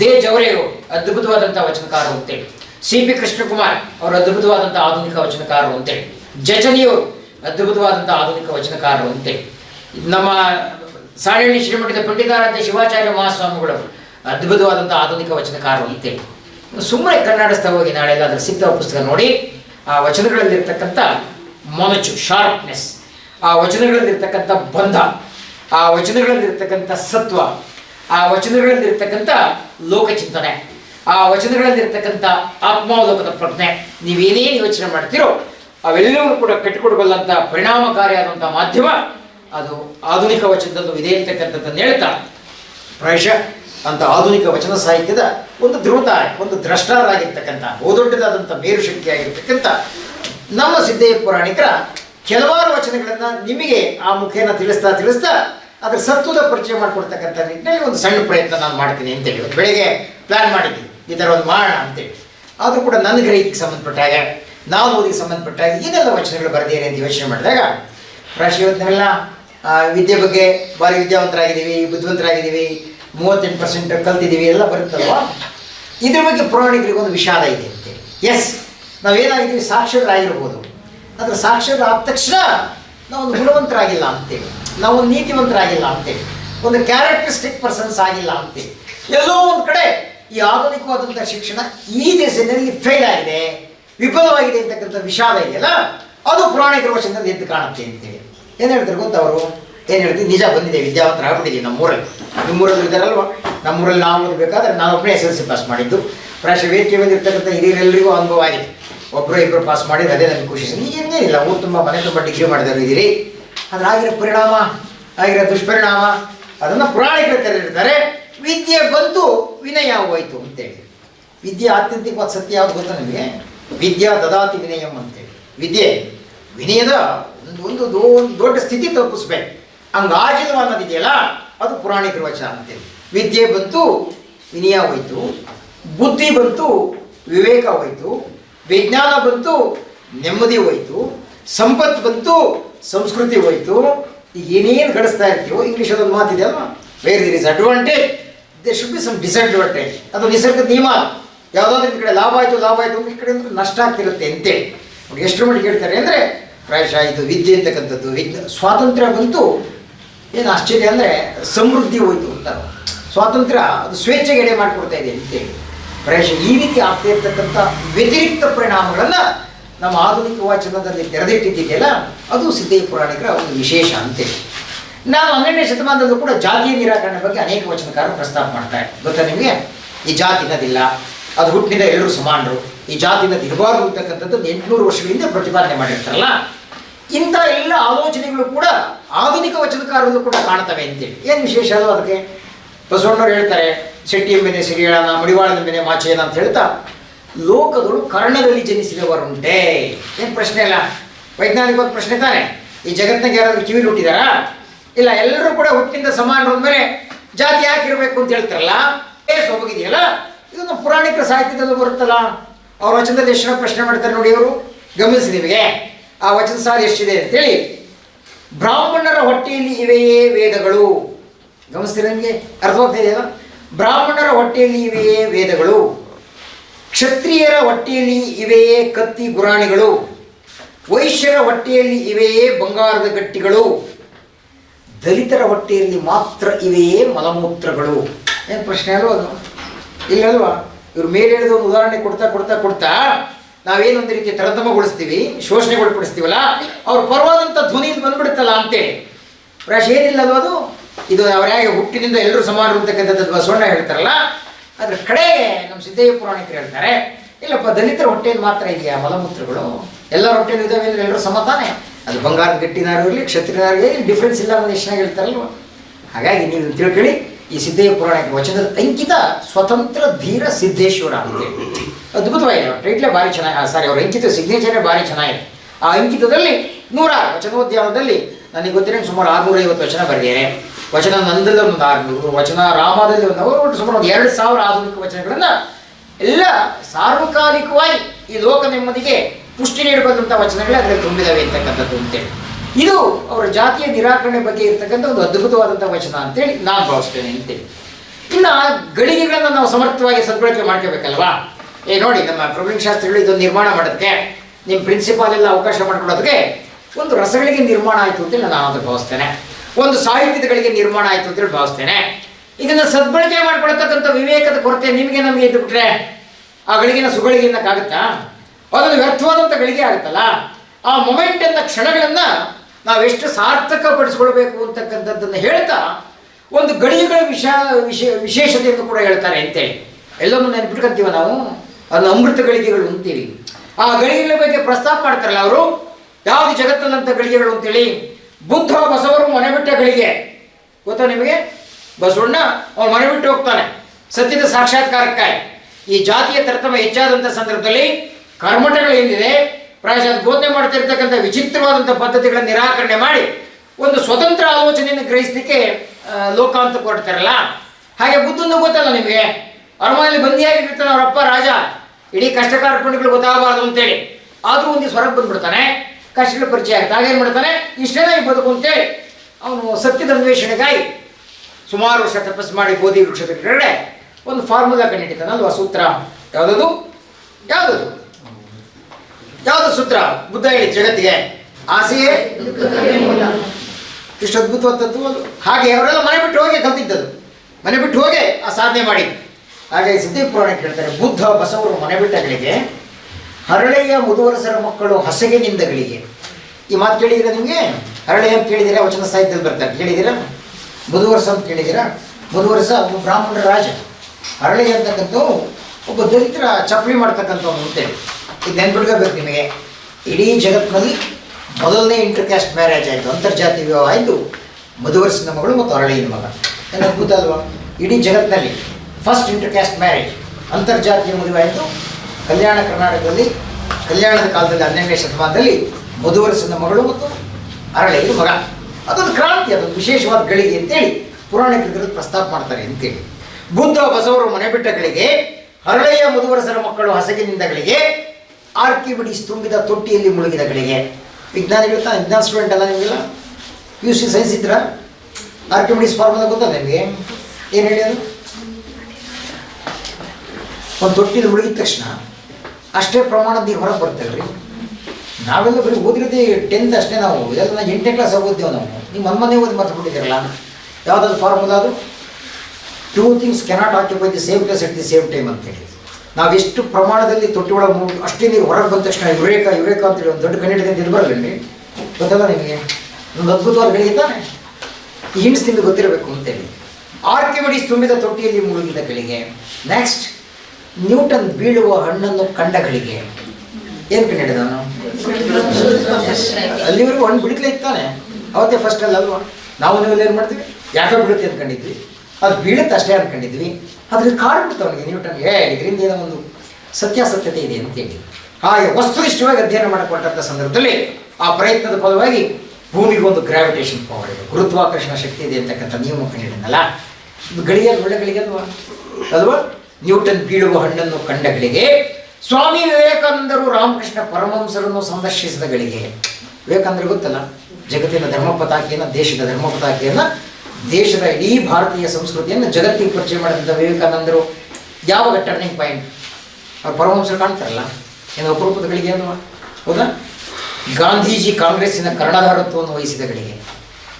ದೇ ಜವರೇರು ಅದ್ಭುತವಾದಂಥ ವಚನಕಾರರು ಅಂತೇಳಿ. ಸಿ ಪಿ ಕೃಷ್ಣಕುಮಾರ್ ಅವರು ಅದ್ಭುತವಾದಂಥ ಆಧುನಿಕ ವಚನಕಾರರು ಅಂತೇಳಿ ಜಚನಿಯವರು ಅದ್ಭುತವಾದಂಥ ಆಧುನಿಕ ವಚನಕಾರರು ಅಂತೇಳಿ ನಮ್ಮ ಸಾಣಳ್ಳಿ ಶ್ರೀಮಠದ ಪಂಡಿತಾರಾಧ್ಯ ಶಿವಾಚಾರ್ಯ ಮಹಾಸ್ವಾಮಿಗಳು ಅದ್ಭುತವಾದಂಥ ಆಧುನಿಕ ವಚನಕಾರರು ಅಂತೇಳಿ ಸುಮ್ಮನೆ ಕನ್ನಡಸ್ಥ ಹೋಗಿ ನಾಳೆಲ್ಲ ಅದರ ಸಿದ್ಧ ಪುಸ್ತಕ ನೋಡಿ, ಆ ವಚನಗಳಲ್ಲಿರ್ತಕ್ಕಂಥ ಮೊನಚು ಶಾರ್ಪ್ನೆಸ್ ಆ ವಚನಗಳಲ್ಲಿರ್ತಕ್ಕಂಥ ಬಂಧ, ಆ ವಚನಗಳಲ್ಲಿರ್ತಕ್ಕಂಥ ಸತ್ವ, ಆ ವಚನಗಳಲ್ಲಿರ್ತಕ್ಕಂಥ ಲೋಕಚಿಂತನೆ. ಆ ವಚನಗಳಲ್ಲಿರ್ತಕ್ಕಂಥ ಆತ್ಮಾವಲೋಕದ ಪ್ರಜ್ಞೆ. ನೀವೇನೇನು ಯೋಚನೆ ಮಾಡ್ತೀರೋ ಅವೆಲ್ಲವೂ ಕೂಡ ಕಟ್ಟಿಕೊಡಬಲ್ಲಂಥ ಪರಿಣಾಮಕಾರಿಯಾದಂಥ ಮಾಧ್ಯಮ, ಅದು ಆಧುನಿಕ ವಚನದಲ್ಲೂ ಇದೆ ಅಂತಕ್ಕಂಥದ್ದನ್ನು ಹೇಳ್ತಾ, ಪ್ರಾಯಶಃ ಅಂತ ಆಧುನಿಕ ವಚನ ಸಾಹಿತ್ಯದ ಒಂದು ಧ್ರುವತಾರೆ ಒಂದು ದ್ರಷ್ಟಾರಾಗಿರ್ತಕ್ಕಂಥ, ಬಹುದೊಡ್ಡದಾದಂಥ ಮೇರು ಶಕ್ತಿಯಾಗಿರ್ತಕ್ಕಂಥ ನಮ್ಮ ಸಿದ್ದಯ್ಯ ಪುರಾಣಿಕರ ಕೆಲವಾರು ವಚನಗಳನ್ನು ನಿಮಗೆ ಆ ಮುಖೇನ ತಿಳಿಸ್ತಾ ತಿಳಿಸ್ತಾ ಅದರ ಸತ್ವದ ಪರಿಚಯ ಮಾಡಿಕೊಡ್ತಕ್ಕಂಥ ನಿಟ್ಟಿನಲ್ಲಿ ಒಂದು ಸಣ್ಣ ಪ್ರಯತ್ನ ನಾನು ಮಾಡ್ತೀನಿ ಅಂತೇಳಿ ಬೆಳಿಗ್ಗೆ ಪ್ಲ್ಯಾನ್ ಮಾಡಿದ್ದೀನಿ. ಈ ಥರ ಒಂದು ಮಾಡೋಣ ಅಂತೇಳಿ. ಆದರೂ ಕೂಡ ನನ್ನ ಗ್ರಹಿಕೆಗೆ ಸಂಬಂಧಪಟ್ಟಾಗ ನಾವು ಓದಿಗೆ ಸಂಬಂಧಪಟ್ಟಾಗ ಏನೆಲ್ಲ ವಚನಗಳು ಬರೆದಿರಿ ಅಂತ ಯೋಚನೆ ಮಾಡಿದಾಗ ರಾಶಿ ಇವತ್ತಿನೆಲ್ಲ ವಿದ್ಯೆ ಬಗ್ಗೆ ಭಾರಿ ವಿದ್ಯಾವಂತರಾಗಿದ್ದೀವಿ, ಬುದ್ಧಿವಂತರಾಗಿದ್ದೀವಿ, ಮೂವತ್ತೆಂಟು ಪರ್ಸೆಂಟ್ ಕಲ್ತಿದ್ದೀವಿ, ಎಲ್ಲ ಬರುತ್ತಲ್ವಾ? ಇದ್ರ ಬಗ್ಗೆ ಪುರಾಣಿಕರಿಗೆ ಒಂದು ವಿಷಾದ ಇದೆ ಅಂತೇಳಿ ಎಸ್ ನಾವೇನಾಗಿದ್ದೀವಿ, ಸಾಕ್ಷರರಾಗಿರ್ಬೋದು. ಆದರೆ ಸಾಕ್ಷರ ಆದ ತಕ್ಷಣ ನಾವೊಂದು ಗುಣವಂತರಾಗಿಲ್ಲ ಅಂತೇಳಿ ನಾವೊಂದು ನೀತಿವಂತರಾಗಿಲ್ಲ ಅಂತೇಳಿ ಒಂದು ಕ್ಯಾರೆಕ್ಟರಿಸ್ಟಿಕ್ ಪರ್ಸನ್ಸ್ ಆಗಿಲ್ಲ ಅಂತೇಳಿ ಎಲ್ಲೋ ಒಂದು ಕಡೆ ಈ ಆಧುನಿಕವಾದಂಥ ಶಿಕ್ಷಣ ಈ ದೇಶದಲ್ಲಿ ಫೇಲ್ ಆಗಿದೆ, ವಿಫಲವಾಗಿದೆ ಅಂತಕ್ಕಂಥ ವಿಷಾದ ಇದೆಯಲ್ಲ, ಅದು ಪುರಾಣಿಕ ವಚನದಲ್ಲಿ ಎದ್ದು ಕಾಣುತ್ತೆ ಅಂತೇಳಿ. ಏನು ಹೇಳ್ತಾರೆ ಗೊತ್ತಾ ಅವರು ಏನು ಹೇಳ್ತೀವಿ ನಿಜ ಬಂದಿದೆ, ವಿದ್ಯಾವಂತರ ಆಗ್ಬಿಟ್ಟಿದ್ದೀವಿ ನಮ್ಮೂರಲ್ಲಿ. ನಿಮ್ಮೂರಲ್ಲಿ ಇದ್ದಾರಲ್ವ? ನಮ್ಮೂರಲ್ಲಿ ನಾವು ಓದಬೇಕಾದ್ರೆ ನಾನು ಒಬ್ಬನೇ ಎಸ್ ಎಲ್ ಸಿ ಪಾಸ್ ಮಾಡಿದ್ದು. ಪ್ರಾಯಶಃ ವೇದಿಕೆ ಬಂದಿರ್ತಕ್ಕಂಥ ಹಿರಿಯರೆಲ್ಲರಿಗೂ ಅನುಭವ ಆಗಿದೆ. ಒಬ್ಬರು ಇಬ್ಬರು ಪಾಸ್ ಮಾಡಿದ್ರೆ ಅದೇ ನನಗೆ ಖುಷಿ. ಈಗ ಇಲ್ಲ, ಊರು ತುಂಬ ಮನೆ ತುಂಬ ಡಿಗ್ರಿ ಮಾಡಿದವರು ಇದ್ದೀರಿ. ಆದರೆ ಆಗಿರೋ ಪರಿಣಾಮ, ಆಗಿರೋ ದುಷ್ಪರಿಣಾಮ, ಅದನ್ನು ಪುರಾಣಿಕರು ಕರೆದಿರ್ತಾರೆ. ವಿದ್ಯೆ ಬಂತು ವಿನಯ ಹೋಯ್ತು ಅಂತೇಳಿ. ವಿದ್ಯೆ ಆತ್ಯಂತಿಕವಾದ ಸತ್ಯ ಯಾವ್ದು ಗೊತ್ತಾ ನಿಮಗೆ? ವಿದ್ಯಾ ದದಾತಿ ವಿನಯಂ ಅಂತೇಳಿ. ವಿದ್ಯೆ, ವಿನಯದ ಒಂದು ಒಂದು ದೊಡ್ಡ ಸ್ಥಿತಿ ತಪ್ಪಿಸ್ಬೇಕು ಹಂಗಾಗಿಲ್ವ ಅನ್ನೋದಿದೆಯಲ್ಲ, ಅದು ಪುರಾಣಿಕ ವಚನ ಅಂತೇಳಿ. ವಿದ್ಯೆ ಬಂತು ವಿನಯ ಹೋಯಿತು, ಬುದ್ಧಿ ಬಂತು ವಿವೇಕ ಹೋಯ್ತು, ವಿಜ್ಞಾನ ಬಂತು ನೆಮ್ಮದಿ ಹೋಯ್ತು, ಸಂಪತ್ತು ಬಂತು ಸಂಸ್ಕೃತಿ ಹೋಯ್ತು, ಈಗ ಏನೇನು ಗಳಿಸ್ತಾ ಇರ್ತೀವೋ, ಇಂಗ್ಲೀಷ್ ಅದೊಂದು ಮಾತಿದೆ ಅಲ್ವಾ? Where is advantage there should be some disadvantage ಅದು ನಿಸರ್ಗದ ನಿಯಮ. ಯಾವುದಾದ್ರೂ ಈ ಕಡೆ ಲಾಭ ಆಯಿತು ಲಾಭ ಆಯಿತು, ಈ ಕಡೆ ಅಂದ್ರೆ ನಷ್ಟ ಆಗ್ತಿರುತ್ತೆ ಅಂತೇಳಿ ಅವ್ರು ಎಷ್ಟು ಮಟ್ಟಿಗೆ ಹೇಳ್ತಾರೆ ಅಂದರೆ, ಪ್ರಾಯಶಃ ಇದು ವಿದ್ಯೆ ಅಂತಕ್ಕಂಥದ್ದು ವಿಜ್ಞ ಸ್ವಾತಂತ್ರ್ಯ ಬಂತು, ಏನು ಆಶ್ಚರ್ಯ ಅಂದರೆ, ಸಮೃದ್ಧಿ ಹೋಯಿತು ಅಂತ. ಸ್ವಾತಂತ್ರ್ಯ, ಅದು ಸ್ವೇಚ್ಛೆಗೆ ಎಡೆ ಮಾಡಿಕೊಡ್ತಾ ಇದೆ ಅಂತೇಳಿ ಪ್ರಾಯಶಃ ಈ ರೀತಿ ಆಗ್ತಾ ಇರ್ತಕ್ಕಂಥ ವ್ಯತಿರಿಕ್ತ ಪರಿಣಾಮಗಳನ್ನು ನಮ್ಮ ಆಧುನಿಕ ವಾಚನದಲ್ಲಿ ತೆರೆದಿಟ್ಟಿದ್ದೀಕೆಲ್ಲ ಅದು ಸಿದ್ಧಿ ಪುರಾಣಿಕರ ಒಂದು ವಿಶೇಷ ಅಂತೇಳಿ ನಾವು ಹನ್ನೆರಡನೇ ಶತಮಾನದಲ್ಲೂ ಕೂಡ ಜಾತಿಯ ನಿರಾಕರಣೆ ಬಗ್ಗೆ ಅನೇಕ ವಚನಕಾರರು ಪ್ರಸ್ತಾಪ ಮಾಡ್ತಾರೆ ಗೊತ್ತಾ ನಿಮಗೆ? ಈ ಜಾತಿ ಇನ್ನದಿಲ್ಲ ಅದು ಹುಟ್ಟಿನಿಂದ ಎಲ್ಲರೂ ಸಮಾನರು. ಈ ಜಾತಿ ಅನ್ನೋದು ಇರಬಾರ್ದು ಅಂತಕ್ಕಂಥದ್ದು ಎಂಟುನೂರು ವರ್ಷಗಳಿಂದ ಪ್ರತಿಪಾದನೆ ಮಾಡಿರ್ತಾರಲ್ಲ? ಇಂಥ ಎಲ್ಲ ಆಲೋಚನೆಗಳು ಕೂಡ ಆಧುನಿಕ ವಚನಕಾರರಲ್ಲೂ ಕೂಡ ಕಾಣ್ತವೆ ಅಂತೇಳಿ. ಏನು ವಿಶೇಷ ಅದು ಅದಕ್ಕೆ? ಬಸವಣ್ಣವ್ರು ಹೇಳ್ತಾರೆ, ಶೆಟ್ಟಿ ಎಂಬೆನೆ ಸಿರಿಯಳನ ಮಡಿವಾಳದ ಮೇಲೆ ಮಾಚೇನ ಅಂತ ಹೇಳ್ತಾ ಲೋಕಗಳು ಕರ್ಣದಲ್ಲಿ ಜನಿಸಿದವರುಂಟೆ. ಏನು ಪ್ರಶ್ನೆ ಇಲ್ಲ ವೈಜ್ಞಾನಿಕವಾದ ಪ್ರಶ್ನೆ ತಾನೆ. ಈ ಜಗತ್ತಿನಾಗ ಯಾರಾದರೂ ಕಿವಿಲಿ ಹುಟ್ಟಿದಾರಾ? ಇಲ್ಲ, ಎಲ್ಲರೂ ಕೂಡ ಹುಟ್ಟಿನಿಂದ ಸಮಾನರು ಅಂದಮೇಲೆ ಜಾತಿ ಯಾಕಿರಬೇಕು ಅಂತ ಹೇಳ್ತಾರಲ್ಲ, ಏ, ಸೊಬಗಿದೆಯಲ್ಲ? ಇದೊಂದು ಪುರಾಣಿಕ ಸಾಹಿತ್ಯದಲ್ಲೂ ಬರುತ್ತಲ್ಲ. ಅವ್ರ ವಚನದಲ್ಲಿ ಎಷ್ಟು ಪ್ರಶ್ನೆ ಮಾಡ್ತಾರೆ ನೋಡಿ ಅವರು ಗಮನಿಸಿ ನಿಮಗೆ. ಆ ವಚನ ಸಾಲ ಎಷ್ಟಿದೆ ಅಂತೇಳಿ. ಬ್ರಾಹ್ಮಣರ ಹೊಟ್ಟೆಯಲ್ಲಿ ಇವೆಯೇ ವೇದಗಳು. ಗಮನಿಸ್ತೀರ ನಿಮಗೆ? ಅರ್ಥವಾಗ್ತಿದೆಯಲ್ಲ ಬ್ರಾಹ್ಮಣರ ಹೊಟ್ಟೆಯಲ್ಲಿ ಇವೆಯೇ ವೇದಗಳು. ಕ್ಷತ್ರಿಯರ ಹೊಟ್ಟೆಯಲ್ಲಿ ಇವೆಯೇ ಕತ್ತಿ ಗುರಾಣಿಗಳು. ವೈಶ್ಯರ ಹೊಟ್ಟೆಯಲ್ಲಿ ಇವೆಯೇ ಬಂಗಾರದ ಗಟ್ಟಿಗಳು. ದಲಿತರ ಹೊಟ್ಟೆಯಲ್ಲಿ ಮಾತ್ರ ಇವೆಯೇ ಮಲಮೂತ್ರಗಳು? ಏನು ಪ್ರಶ್ನೆ ಅಲ್ವ ಅದು? ಇಲ್ಲಲ್ವಾ ಇವ್ರು ಮೇಲೆ ಹೇಳಿದ ಒಂದು ಉದಾಹರಣೆ ಕೊಡ್ತಾ ಕೊಡ್ತಾ ಕೊಡ್ತಾ ನಾವೇನೊಂದು ರೀತಿ ತರತಮಗೊಳಿಸ್ತೀವಿ, ಶೋಷಣೆಗೊಳಪಡಿಸ್ತೀವಲ್ಲ, ಅವ್ರ ಪರವಾದಂಥ ಧ್ವನಿ ಬಂದ್ಬಿಡುತ್ತಲ್ಲ ಅಂತೇಳಿ ಪ್ರಶ್ನೆ ಏನಿಲ್ಲ ಅಲ್ವ ಅದು? ಇದು ಅವ್ರ ಹೇಗೆ ಹುಟ್ಟಿನಿಂದ ಎಲ್ಲರೂ ಸಮಾನರು ಅಂತಕ್ಕಂಥದ್ದು ಬಸವಣ್ಣ ಹೇಳ್ತಾರಲ್ಲ? ಅದ್ರ ಕಡೆಗೆ ನಮ್ಮ ಸಿದ್ದಯ್ಯ ಪುರಾಣಿಕರು ಹೇಳ್ತಾರೆ, ಇಲ್ಲಪ್ಪ ದಲಿತರ ಹೊಟ್ಟೆಯಲ್ಲಿ ಮಾತ್ರ ಇದೆಯಾ ಮಲಮೂತ್ರಗಳು? ಎಲ್ಲರ ಹೊಟ್ಟೆಯಲ್ಲಿ ಇದಾವೆ ಅಂದರೆ ಎಲ್ಲರೂ ಸಮತಾನೆ ಅದು ಬಂಗಾರದ ಗಟ್ಟಿನಾರು ಇರಲಿ, ಕ್ಷತ್ರಿಯನಾರು ಡಿಫ್ರೆನ್ಸ್ ಇಲ್ಲ ಅನ್ನೋದು ಎಷ್ಟು ಹೇಳ್ತಾರಲ್ವ? ಹಾಗಾಗಿ ನೀವು ತಿಳ್ಕೊಳ್ಳಿ. ಈ ಸಿದ್ಧೇಯ ಪುರಾಣಿಕ ವಚನದ ಅಂಕಿತ ಸ್ವತಂತ್ರ ಧೀರ ಸಿದ್ದೇಶ್ವರ ಅಂತೇಳಿ ಅದ್ಭುತವಾಗಿದೆ ಟೈಟ್ಲೇ ಭಾರಿ ಚೆನ್ನಾಗಿ ಸಾರಿ ಅವರ ಅಂಕಿತ ಸಿಗ್ನೇಚರೇ ಭಾರಿ ಚೆನ್ನಾಗಿದೆ. ಆ ಅಂಕಿತದಲ್ಲಿ ನೂರಾರು ವಚನೋದ್ಯಾನದಲ್ಲಿ ನನಗೆ ಗೊತ್ತಿರೋ ಸುಮಾರು ಆರುನೂರ ಐವತ್ತು ವಚನ ಬರೆದೇನೆ ವಚನ ನಂದದಲ್ಲಿ ಒಂದು ಆರುನೂರು, ವಚನ ರಾಮದಲ್ಲಿ ಒಂದು ಅವರು ಒಟ್ಟು ಸುಮಾರು ಒಂದು ಎರಡು ಸಾವಿರ ಆಧುನಿಕ ವಚನಗಳನ್ನು ಎಲ್ಲ ಸಾರ್ವಕಾಲಿಕವಾಗಿ ಈ ಲೋಕ ನೆಮ್ಮದಿಗೆ ಪುಷ್ಟಿ ನೀಡಬಂದಂಥ ವಚನಗಳೇ ಅದರಲ್ಲಿ ತುಂಬಿದಾವೆ ಅಂತಕ್ಕಂಥದ್ದು ಅಂತೇಳಿ. ಇದು ಅವರ ಜಾತಿಯ ನಿರಾಕರಣೆ ಬಗ್ಗೆ ಇರ್ತಕ್ಕಂಥ ಒಂದು ಅದ್ಭುತವಾದಂಥ ವಚನ ಅಂತೇಳಿ ನಾನು ಭಾವಿಸ್ತೇನೆ ಅಂತೇಳಿ. ಇನ್ನು ಗಳಿಗೆಗಳನ್ನು ನಾವು ಸಮರ್ಥವಾಗಿ ಸದ್ಬಳಕೆ ಮಾಡ್ಕೋಬೇಕಲ್ವಾ? ಏ ನೋಡಿ, ನಮ್ಮ ಪ್ರವೀಣ್ ಶಾಸ್ತ್ರಿಗಳು ಇದೊಂದು ನಿರ್ಮಾಣ ಮಾಡೋದಕ್ಕೆ ನಿಮ್ಮ ಪ್ರಿನ್ಸಿಪಾಲ್ ಎಲ್ಲ ಅವಕಾಶ ಮಾಡ್ಕೊಳ್ಳೋದಕ್ಕೆ ಒಂದು ರಸಗಳಿಗೆ ನಿರ್ಮಾಣ ಆಯಿತು ಅಂತೇಳಿ ನಾನು ಅದು ಭಾವಿಸ್ತೇನೆ. ಒಂದು ಸಾಹಿತ್ಯಗಳಿಗೆ ನಿರ್ಮಾಣ ಆಯಿತು ಅಂತೇಳಿ ಭಾವಿಸ್ತೇನೆ. ಇದನ್ನು ಸದ್ಬಳಕೆ ಮಾಡ್ಕೊಳ್ತಕ್ಕಂಥ ವಿವೇಕದ ಕೊರತೆ ನಿಮಗೆ ನಮಗೆ ಇದ್ದುಬಿಟ್ರೆ ಆ ಗಳಿಗಿನ ಅನ್ನಕ್ಕಾಗುತ್ತಾ ಅದನ್ನು ವ್ಯರ್ಥವಾದಂಥ ಗಳಿಗೆ ಆಗುತ್ತಲ್ಲ? ಆ ಮೊಮೆಂಟ್ ಎಂದ ಕ್ಷಣಗಳನ್ನು ನಾವೆಷ್ಟು ಸಾರ್ಥಕಪಡಿಸ್ಕೊಳ್ಬೇಕು ಅಂತಕ್ಕಂಥದ್ದನ್ನು ಹೇಳ್ತಾ ಒಂದು ಗಳಿಗೆಗಳ ವಿಷ ವಿಶೇ ವಿಶೇಷತೆಯನ್ನು ಕೂಡ ಹೇಳ್ತಾರೆ ಅಂತೇಳಿ. ಎಲ್ಲವನ್ನೂ ನೆನ್ಪಿಟ್ಕೊಂತೀವ ನಾವು? ಅದನ್ನು ಅಮೃತ ಗಳಿಗೆಗಳು ಅಂತೀವಿ. ಆ ಗಳಿಗೆಗಳ ಬಗ್ಗೆ ಪ್ರಸ್ತಾಪ ಮಾಡ್ತಾರಲ್ಲ ಅವರು? ಯಾವುದು ಜಗತ್ತಿನಂಥ ಗಳಿಗೆಗಳು ಅಂತೇಳಿ? ಬುದ್ಧ ಬಸವರು ಮನೆ ಬಿಟ್ಟ ಗಳಿಗೆ. ಗೊತ್ತಾ ನಿಮಗೆ? ಬಸವಣ್ಣ ಅವನು ಮನೆ ಬಿಟ್ಟು ಹೋಗ್ತಾನೆ. ಸತ್ಯದ ಸಾಕ್ಷಾತ್ಕಾರಕ್ಕಾಗಿ. ಈ ಜಾತಿಯ ತರತಮ ಹೆಚ್ಚಾದಂಥ ಸಂದರ್ಭದಲ್ಲಿ ಕರ್ಮಠಗಳು ಏನಿದೆ, ಪ್ರಾಯಶಃ ಬೋಧನೆ ಮಾಡ್ತಿರ್ತಕ್ಕಂಥ ವಿಚಿತ್ರವಾದಂಥ ಪದ್ಧತಿಗಳ ನಿರಾಕರಣೆ ಮಾಡಿ ಒಂದು ಸ್ವತಂತ್ರ ಆಲೋಚನೆಯನ್ನು ಗ್ರಹಿಸಲಿಕ್ಕೆ ಲೋಕ ಅಂತ ಕೊಡ್ತಾರಲ್ಲ ಹಾಗೆ ಬುದ್ಧನೂ ಗೊತ್ತಲ್ಲ ನಿಮಗೆ. ಅರಮನೆಯಲ್ಲಿ ಬಂದಿಯಾಗಿರ್ತಾನೆ ಅವರಪ್ಪ ರಾಜ, ಇಡೀ ಕಷ್ಟ ಕಾರ್ಪಣ್ಯಗಳು ಗೊತ್ತಾಗಬಾರ್ದು ಅಂತೇಳಿ. ಆದರೂ ಒಂದು ಸ್ವರಕ್ಕೆ ಬಂದ್ಬಿಡ್ತಾನೆ, ಕಷ್ಟಗಳ ಪರಿಚಯ ಆಗುತ್ತೆ. ಆಗೇನು ಮಾಡ್ತಾನೆ ಇಷ್ಟೇ ಬದುಕು ಅಂತೇಳಿ ಅವನು ಸತ್ಯದ ಅನ್ವೇಷಣೆಗಾಗಿ ಸುಮಾರು ವರ್ಷ ತಪಸ್ಸು ಮಾಡಿ ಗೋಧಿ ವೃಕ್ಷದ ಕೆಳಗಡೆ ಒಂದು ಫಾರ್ಮುಲಾ ಕಂಡಿಟ್ಟಿದ್ದಾನೆ, ಅಲ್ವಾ ಸೂತ್ರ? ಯಾವುದದು? ಯಾವುದದು? ಯಾವುದು ಸೂತ್ರ? ಬುದ್ಧ ಹೇಳಿ, ಜಗತ್ತಿಗೆ. ಆಸೆಯೇ ಇಷ್ಟು ಅದ್ಭುತವಾದ ತತ್ವ ಅದು. ಹಾಗೆ ಅವರೆಲ್ಲ ಮನೆ ಬಿಟ್ಟು ಹೋಗಿ ಕಲ್ತಿದ್ದದು ಮನೆ ಬಿಟ್ಟು ಹೋಗಿ ಆ ಸಾಧನೆ ಮಾಡಿ. ಹಾಗೆ ಸಿದ್ಧಿ ಪುರಾಣ ಕೇಳ್ತಾರೆ ಬುದ್ಧ ಬಸವರು ಮನೆ ಬಿಟ್ಟಗಳಿಗೆ, ಹರಳೆಯ ಮುದುವರಸರ ಮಕ್ಕಳು ಹಸಗೆ ನಿಂದಗಳಿಗೆ. ಈ ಮಾತು ಕೇಳಿದಿರ ನಿಮಗೆ? ಹರಳೆ ಅಂತ ಕೇಳಿದಿರ ವಚನ ಸಾಹಿತ್ಯದಲ್ಲಿ ಬರ್ತಾರೆ. ಕೇಳಿದಿರ ಮುದುವರಸ ಅಂತ ಕೇಳಿದಿರ ಮುದುವರಸ ಒಬ್ಬ ಬ್ರಾಹ್ಮಣರ ರಾಜ. ಹರಳೆ ಅಂತಕ್ಕಂಥವು ಒಬ್ಬ ದಲಿತರ ಚಪ್ಪಲಿ ಮಾಡ್ತಕ್ಕಂಥವ್ರು ಅಂತೇಳಿ ಇದು ನೆನ್ಪಿಡ್ಕೋಬೇಕು ನಿಮಗೆ? ಇಡೀ ಜಗತ್ತಿನಲ್ಲಿ ಮೊದಲನೇ ಇಂಟರ್ ಕ್ಯಾಸ್ಟ್ ಮ್ಯಾರೇಜ್ ಆಯಿತು ಅಂತರ್ಜಾತಿ ವಿವಾಹ ಆಯಿತು. ಮಧುವರ್ಸಿನ ಮಗಳು ಮತ್ತು ಅರಳೆಯ ಮಗ. ಏನು ಅದ್ಭುತ ಅಲ್ವಾ? ಇಡೀ ಜಗತ್ತಿನಲ್ಲಿ ಫಸ್ಟ್ ಇಂಟರ್ ಕ್ಯಾಸ್ಟ್ ಮ್ಯಾರೇಜ್ ಅಂತರ್ಜಾತೀಯ ಮದುವೆ ಆಯಿತು. ಕಲ್ಯಾಣ ಕರ್ನಾಟಕದಲ್ಲಿ, ಕಲ್ಯಾಣದ ಕಾಲದಲ್ಲಿ ಹನ್ನೆರಡನೇ ಶತಮಾನದಲ್ಲಿ ಮಧುವರ್ಸಿನ ಮಗಳು ಮತ್ತು ಅರಳೆಯ ಮಗ. ಅದೊಂದು ಕ್ರಾಂತಿ, ಅದೊಂದು ವಿಶೇಷವಾದ ಗಳಿಗೆ ಅಂತೇಳಿ ಪುರಾಣಿಕರು ಪ್ರಸ್ತಾಪ ಮಾಡ್ತಾರೆ ಅಂತೇಳಿ. ಬುದ್ಧ ಬಸವರು ಮನೆ ಬಿಟ್ಟಗಳಿಗೆ ಅರಳೆಯ ಮಧುವರಸರ ಮಕ್ಕಳು ಹಸಗಿನಿಂದ ಗಳಿಗೆ ಆರ್ಕಿಬಿಡಿಸ್ ತುಂಬಿದ ತೊಟ್ಟಿಯಲ್ಲಿ ಮುಳುಗಿದ ಗಳಿಗೆ. ವಿಜ್ಞಾನಿಗಳು ಹೇಳ್ತಾ ವಿಜ್ಞಾನ ಸ್ಟೂಡೆಂಟ್ ಅಲ್ಲ ನಿಮಗೆಲ್ಲ? ಪಿ ಯು ಸಿ ಸೈನ್ಸ್ ಇದ್ರ? ಆರ್ಕಿಬಿಡಿಸ್ ಫಾರ್ಮುಲಾ ಗೊತ್ತಾ ನಿಮಗೆ? ಏನು ಹೇಳಿ ಅದು? ಒಂದು ತೊಟ್ಟಿಲಿ ಮುಳುಗಿದ ತಕ್ಷಣ ಅಷ್ಟೇ ಪ್ರಮಾಣದ ನೀರು ಹೊರಗೆ ರೀ ನಾವೆಲ್ಲ ಬರೀ ಓದಿರೋದೇ ಟೆಂತ್ ಅಷ್ಟೇ ನಾವು. ಇದೆಲ್ಲ ನಾವು ಎಂಟನೇ ಕ್ಲಾಸ್ ಓದಿದ್ದೇವೆ ನಾವು. ನಿಮ್ಮ ಮನ್ ಓದಿ ಮತ್ತೆ ಬಿಟ್ಟಿದ್ದೀರಲ್ಲ ಯಾವುದಾದ್ರು ಫಾರ್ಮುಲಾ ಅದು? Two things cannot occupy the same place at the same time ಅಂತೇಳಿ ನಾವು ಎಷ್ಟು ಪ್ರಮಾಣದಲ್ಲಿ ತೊಟ್ಟಿ ಒಳಗೆ ಅಷ್ಟೇ ನೀವು ಹೊರಗೆ ಬಂದ ತಕ್ಷಣ ಯುರೇಕ ಯುರೇಕ ಅಂತೇಳಿ ಒಂದು ದೊಡ್ಡ ಕನ್ನಡದಿಂದ ಇದು ಬರಲಿ ಗೊತ್ತಲ್ಲ ನಿಮಗೆ? ಒಂದು ಅದ್ಭುತವಾದ ತಾನೆ. ಹಿಂಡ್ಸ್ ನಿಮಗೆ ಗೊತ್ತಿರಬೇಕು ಅಂತೇಳಿ. ಆರ್ಕಿಮಿಡಿಸ್ ತುಂಬಿದ ತೊಟ್ಟಿಯಲ್ಲಿ ಮುಳುಗಿದ ಗಳಿಗೆ ನೆಕ್ಸ್ಟ್ ನ್ಯೂಟನ್ ಬೀಳುವ ಹಣ್ಣನ್ನು ಕಂಡ ಗಳಿಗೆ. ಏನು ಕಂಡಿದ್ದ ನಾನು ಅಲ್ಲಿವರೆಗೂ ಹಣ್ಣು ಬಿಡ್ತಲೇ ಇತ್ತಾನೆ ಅವತ್ತೇ ಫಸ್ಟ್ ಅಲ್ಲಿ ಅಲ್ವಾ ನಾವು ನೀವೆಲ್ಲ ಏನು ಮಾಡ್ತೀವಿ? ಯಾಕೆ ಬಿಡುತ್ತೆ ಅನ್ಕೊಂಡಿದ್ವಿ ಅದು ಬೀಳುತ್ತೆ ಅಷ್ಟೇ ಅನ್ಕೊಂಡಿದ್ವಿ. ಅದ್ರ ಕಾಡ್ಬಿಡ್ತು ಅವನಿಗೆ ನ್ಯೂಟನ್ ಏ, ಇದರಿಂದ ಏನೋ ಒಂದು ಸತ್ಯಾಸತ್ಯತೆ ಇದೆ ಅಂತ ಅಂತೇಳಿ ಹಾಗೆ ಇಷ್ಟವಾಗಿ ಅಧ್ಯಯನ ಮಾಡಿಕೊಟ್ಟಂಥ ಸಂದರ್ಭದಲ್ಲಿ ಆ ಪ್ರಯತ್ನದ ಫಲವಾಗಿ ಭೂಮಿಗೆ ಒಂದು ಗ್ರಾವಿಟೇಷನ್ ಪವರ್ ಇದೆ. ಗುರುತ್ವಾಕರ್ಷಣ ಶಕ್ತಿ ಇದೆ ಅಂತಕ್ಕಂಥ ನಿಯಮ ಕಂಡಿಡಿದಲ್ಲ ಇದು ಒಳ್ಳೆ ಗಳಿಗೆ ಅಲ್ವಾ? ಅಲ್ವಾ? ನ್ಯೂಟನ್ ಬೀಳುವ ಹಣ್ಣನ್ನು ಕಂಡ ಗಳಿಗೆ ಸ್ವಾಮಿ ವಿವೇಕಾನಂದರು ರಾಮಕೃಷ್ಣ ಪರಮಹಂಸರನ್ನು ಸಂದರ್ಶಿಸಿದ ಗಳಿಗೆ. ವಿವೇಕಾನಂದರು ಗೊತ್ತಲ್ಲ? ಜಗತ್ತಿನ ಧರ್ಮ ಪತಾಕಿಯನ್ನು ದೇಶದ ಧರ್ಮ ಪತಾಕೆಯನ್ನು ದೇಶದ ಇಡೀ ಭಾರತೀಯ ಸಂಸ್ಕೃತಿಯನ್ನು ಜಗತ್ತಿಗೆ ಪರಿಚಯ ಮಾಡಿದಂಥ ವಿವೇಕಾನಂದರು ಯಾವಾಗ ಟರ್ನಿಂಗ್ ಪಾಯಿಂಟ್ ಅವ್ರು ಪರಮಹಂಸರು ಕಾಣ್ತಾರಲ್ಲ ಏನು ಅಪರೂಪದ ಗಳಿಗೆ ಅಲ್ವಾ ಹೌದಾ? ಗಾಂಧೀಜಿ ಕಾಂಗ್ರೆಸ್ಸಿನ ಕರ್ಣಧಾರತ್ವವನ್ನು ವಹಿಸಿದ ಗಳಿಗೆ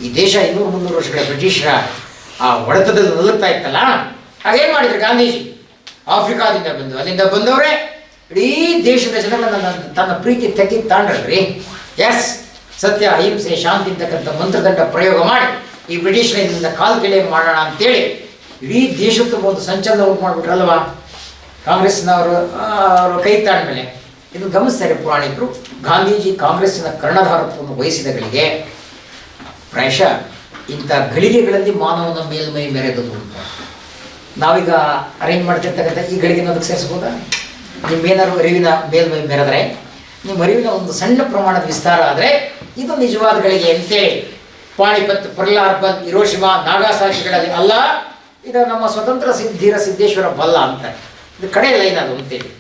ಈ ದೇಶ ಇನ್ನೂರು ಮುನ್ನೂರು ವರ್ಷಗಳ ಬ್ರಿಟಿಷರ ಆ ಒಡೆತದಲ್ಲಿ ನಲುಗ್ತಾ ಇತ್ತಲ್ಲ? ಹಾಗೇನು ಮಾಡಿದ್ರು ಗಾಂಧೀಜಿ? ಆಫ್ರಿಕಾದಿಂದ ಬಂದು, ಅಲ್ಲಿಂದ ಬಂದವರೇ? ಇಡೀ ದೇಶದ ಜನಗಳನ್ನ ತನ್ನ ಪ್ರೀತಿ ತೆಗಿ ತಾಂಡ್ರಿ ಎಸ್ ಸತ್ಯ, ಅಹಿಂಸೆ, ಶಾಂತಿ ಅಂತಕ್ಕಂಥ ಮಂತ್ರದಂಡ ಪ್ರಯೋಗ ಮಾಡಿ. ಈ ಬ್ರಿಟಿಷರಿಂದ ಕಾಲು ಕೆಳೆ ಮಾಡೋಣ ಅಂತೇಳಿ ಇಡೀ ದೇಶಕ್ಕೆ ಒಂದು ಸಂಚಲನ ಉಂಟು ಮಾಡಿಬಿಟ್ರಲ್ವಾ? ಕಾಂಗ್ರೆಸ್ನವರು ಅವರು ಕೈ ತಾಂಡ್ಮೇಲೆ ಇದು ಗಮನಿಸ್ತಾರೆ ಪುರಾಣಿಕರು, ಗಾಂಧೀಜಿ ಕಾಂಗ್ರೆಸ್ಸಿನ ಕರ್ಣಧಾರತ್ವವನ್ನು ವಹಿಸಿದಗಳಿಗೆ ಪ್ರಾಯಶ ಇಂಥ ಗಳಿಗೆಗಳಲ್ಲಿ ಮಾನವನ ಮೇಲ್ಮೈ ಮೆರೆದದು ಅಂತ. ನಾವೀಗ ಅರೇಂಜ್ ಮಾಡ್ತಿರ್ತಕ್ಕಂಥ ಈ ಗಳಿಗೆ ಅದಕ್ಕೆ ಸೇರಿಸ್ಬೋದಾ? ನಿಮ್ಮೇನಾದ್ರು ಅರಿವಿನ ಮೇಲ್ಮೈ ಮೆರೆದ್ರೆ, ನಿಮ್ಮ ಅರಿವಿನ ಒಂದು ಸಣ್ಣ ಪ್ರಮಾಣದ ವಿಸ್ತಾರ ಆದರೆ ಇದು ನಿಜವಾದ ಗಳಿಗೆ ಅಂತೇಳಿ ಪಾಣಿಪತ್ ಪ್ರಹ್ಲಾದ್ ಅರ್ಬನ್ ಹಿರೋಶಿಮಾ ನಾಗಾಸಾಕಿಗಳಲ್ಲಿ ಅಲ್ಲ, ಇದು ನಮ್ಮ ಸ್ವತಂತ್ರ ಸಿದ್ಧೀರ ಸಿದ್ದೇಶ್ವರ ಬಲ್ಲ ಅಂತ. ಇದು ಕಡೆ ಲೈನ್ ಅದು ಅಂತೇಳಿ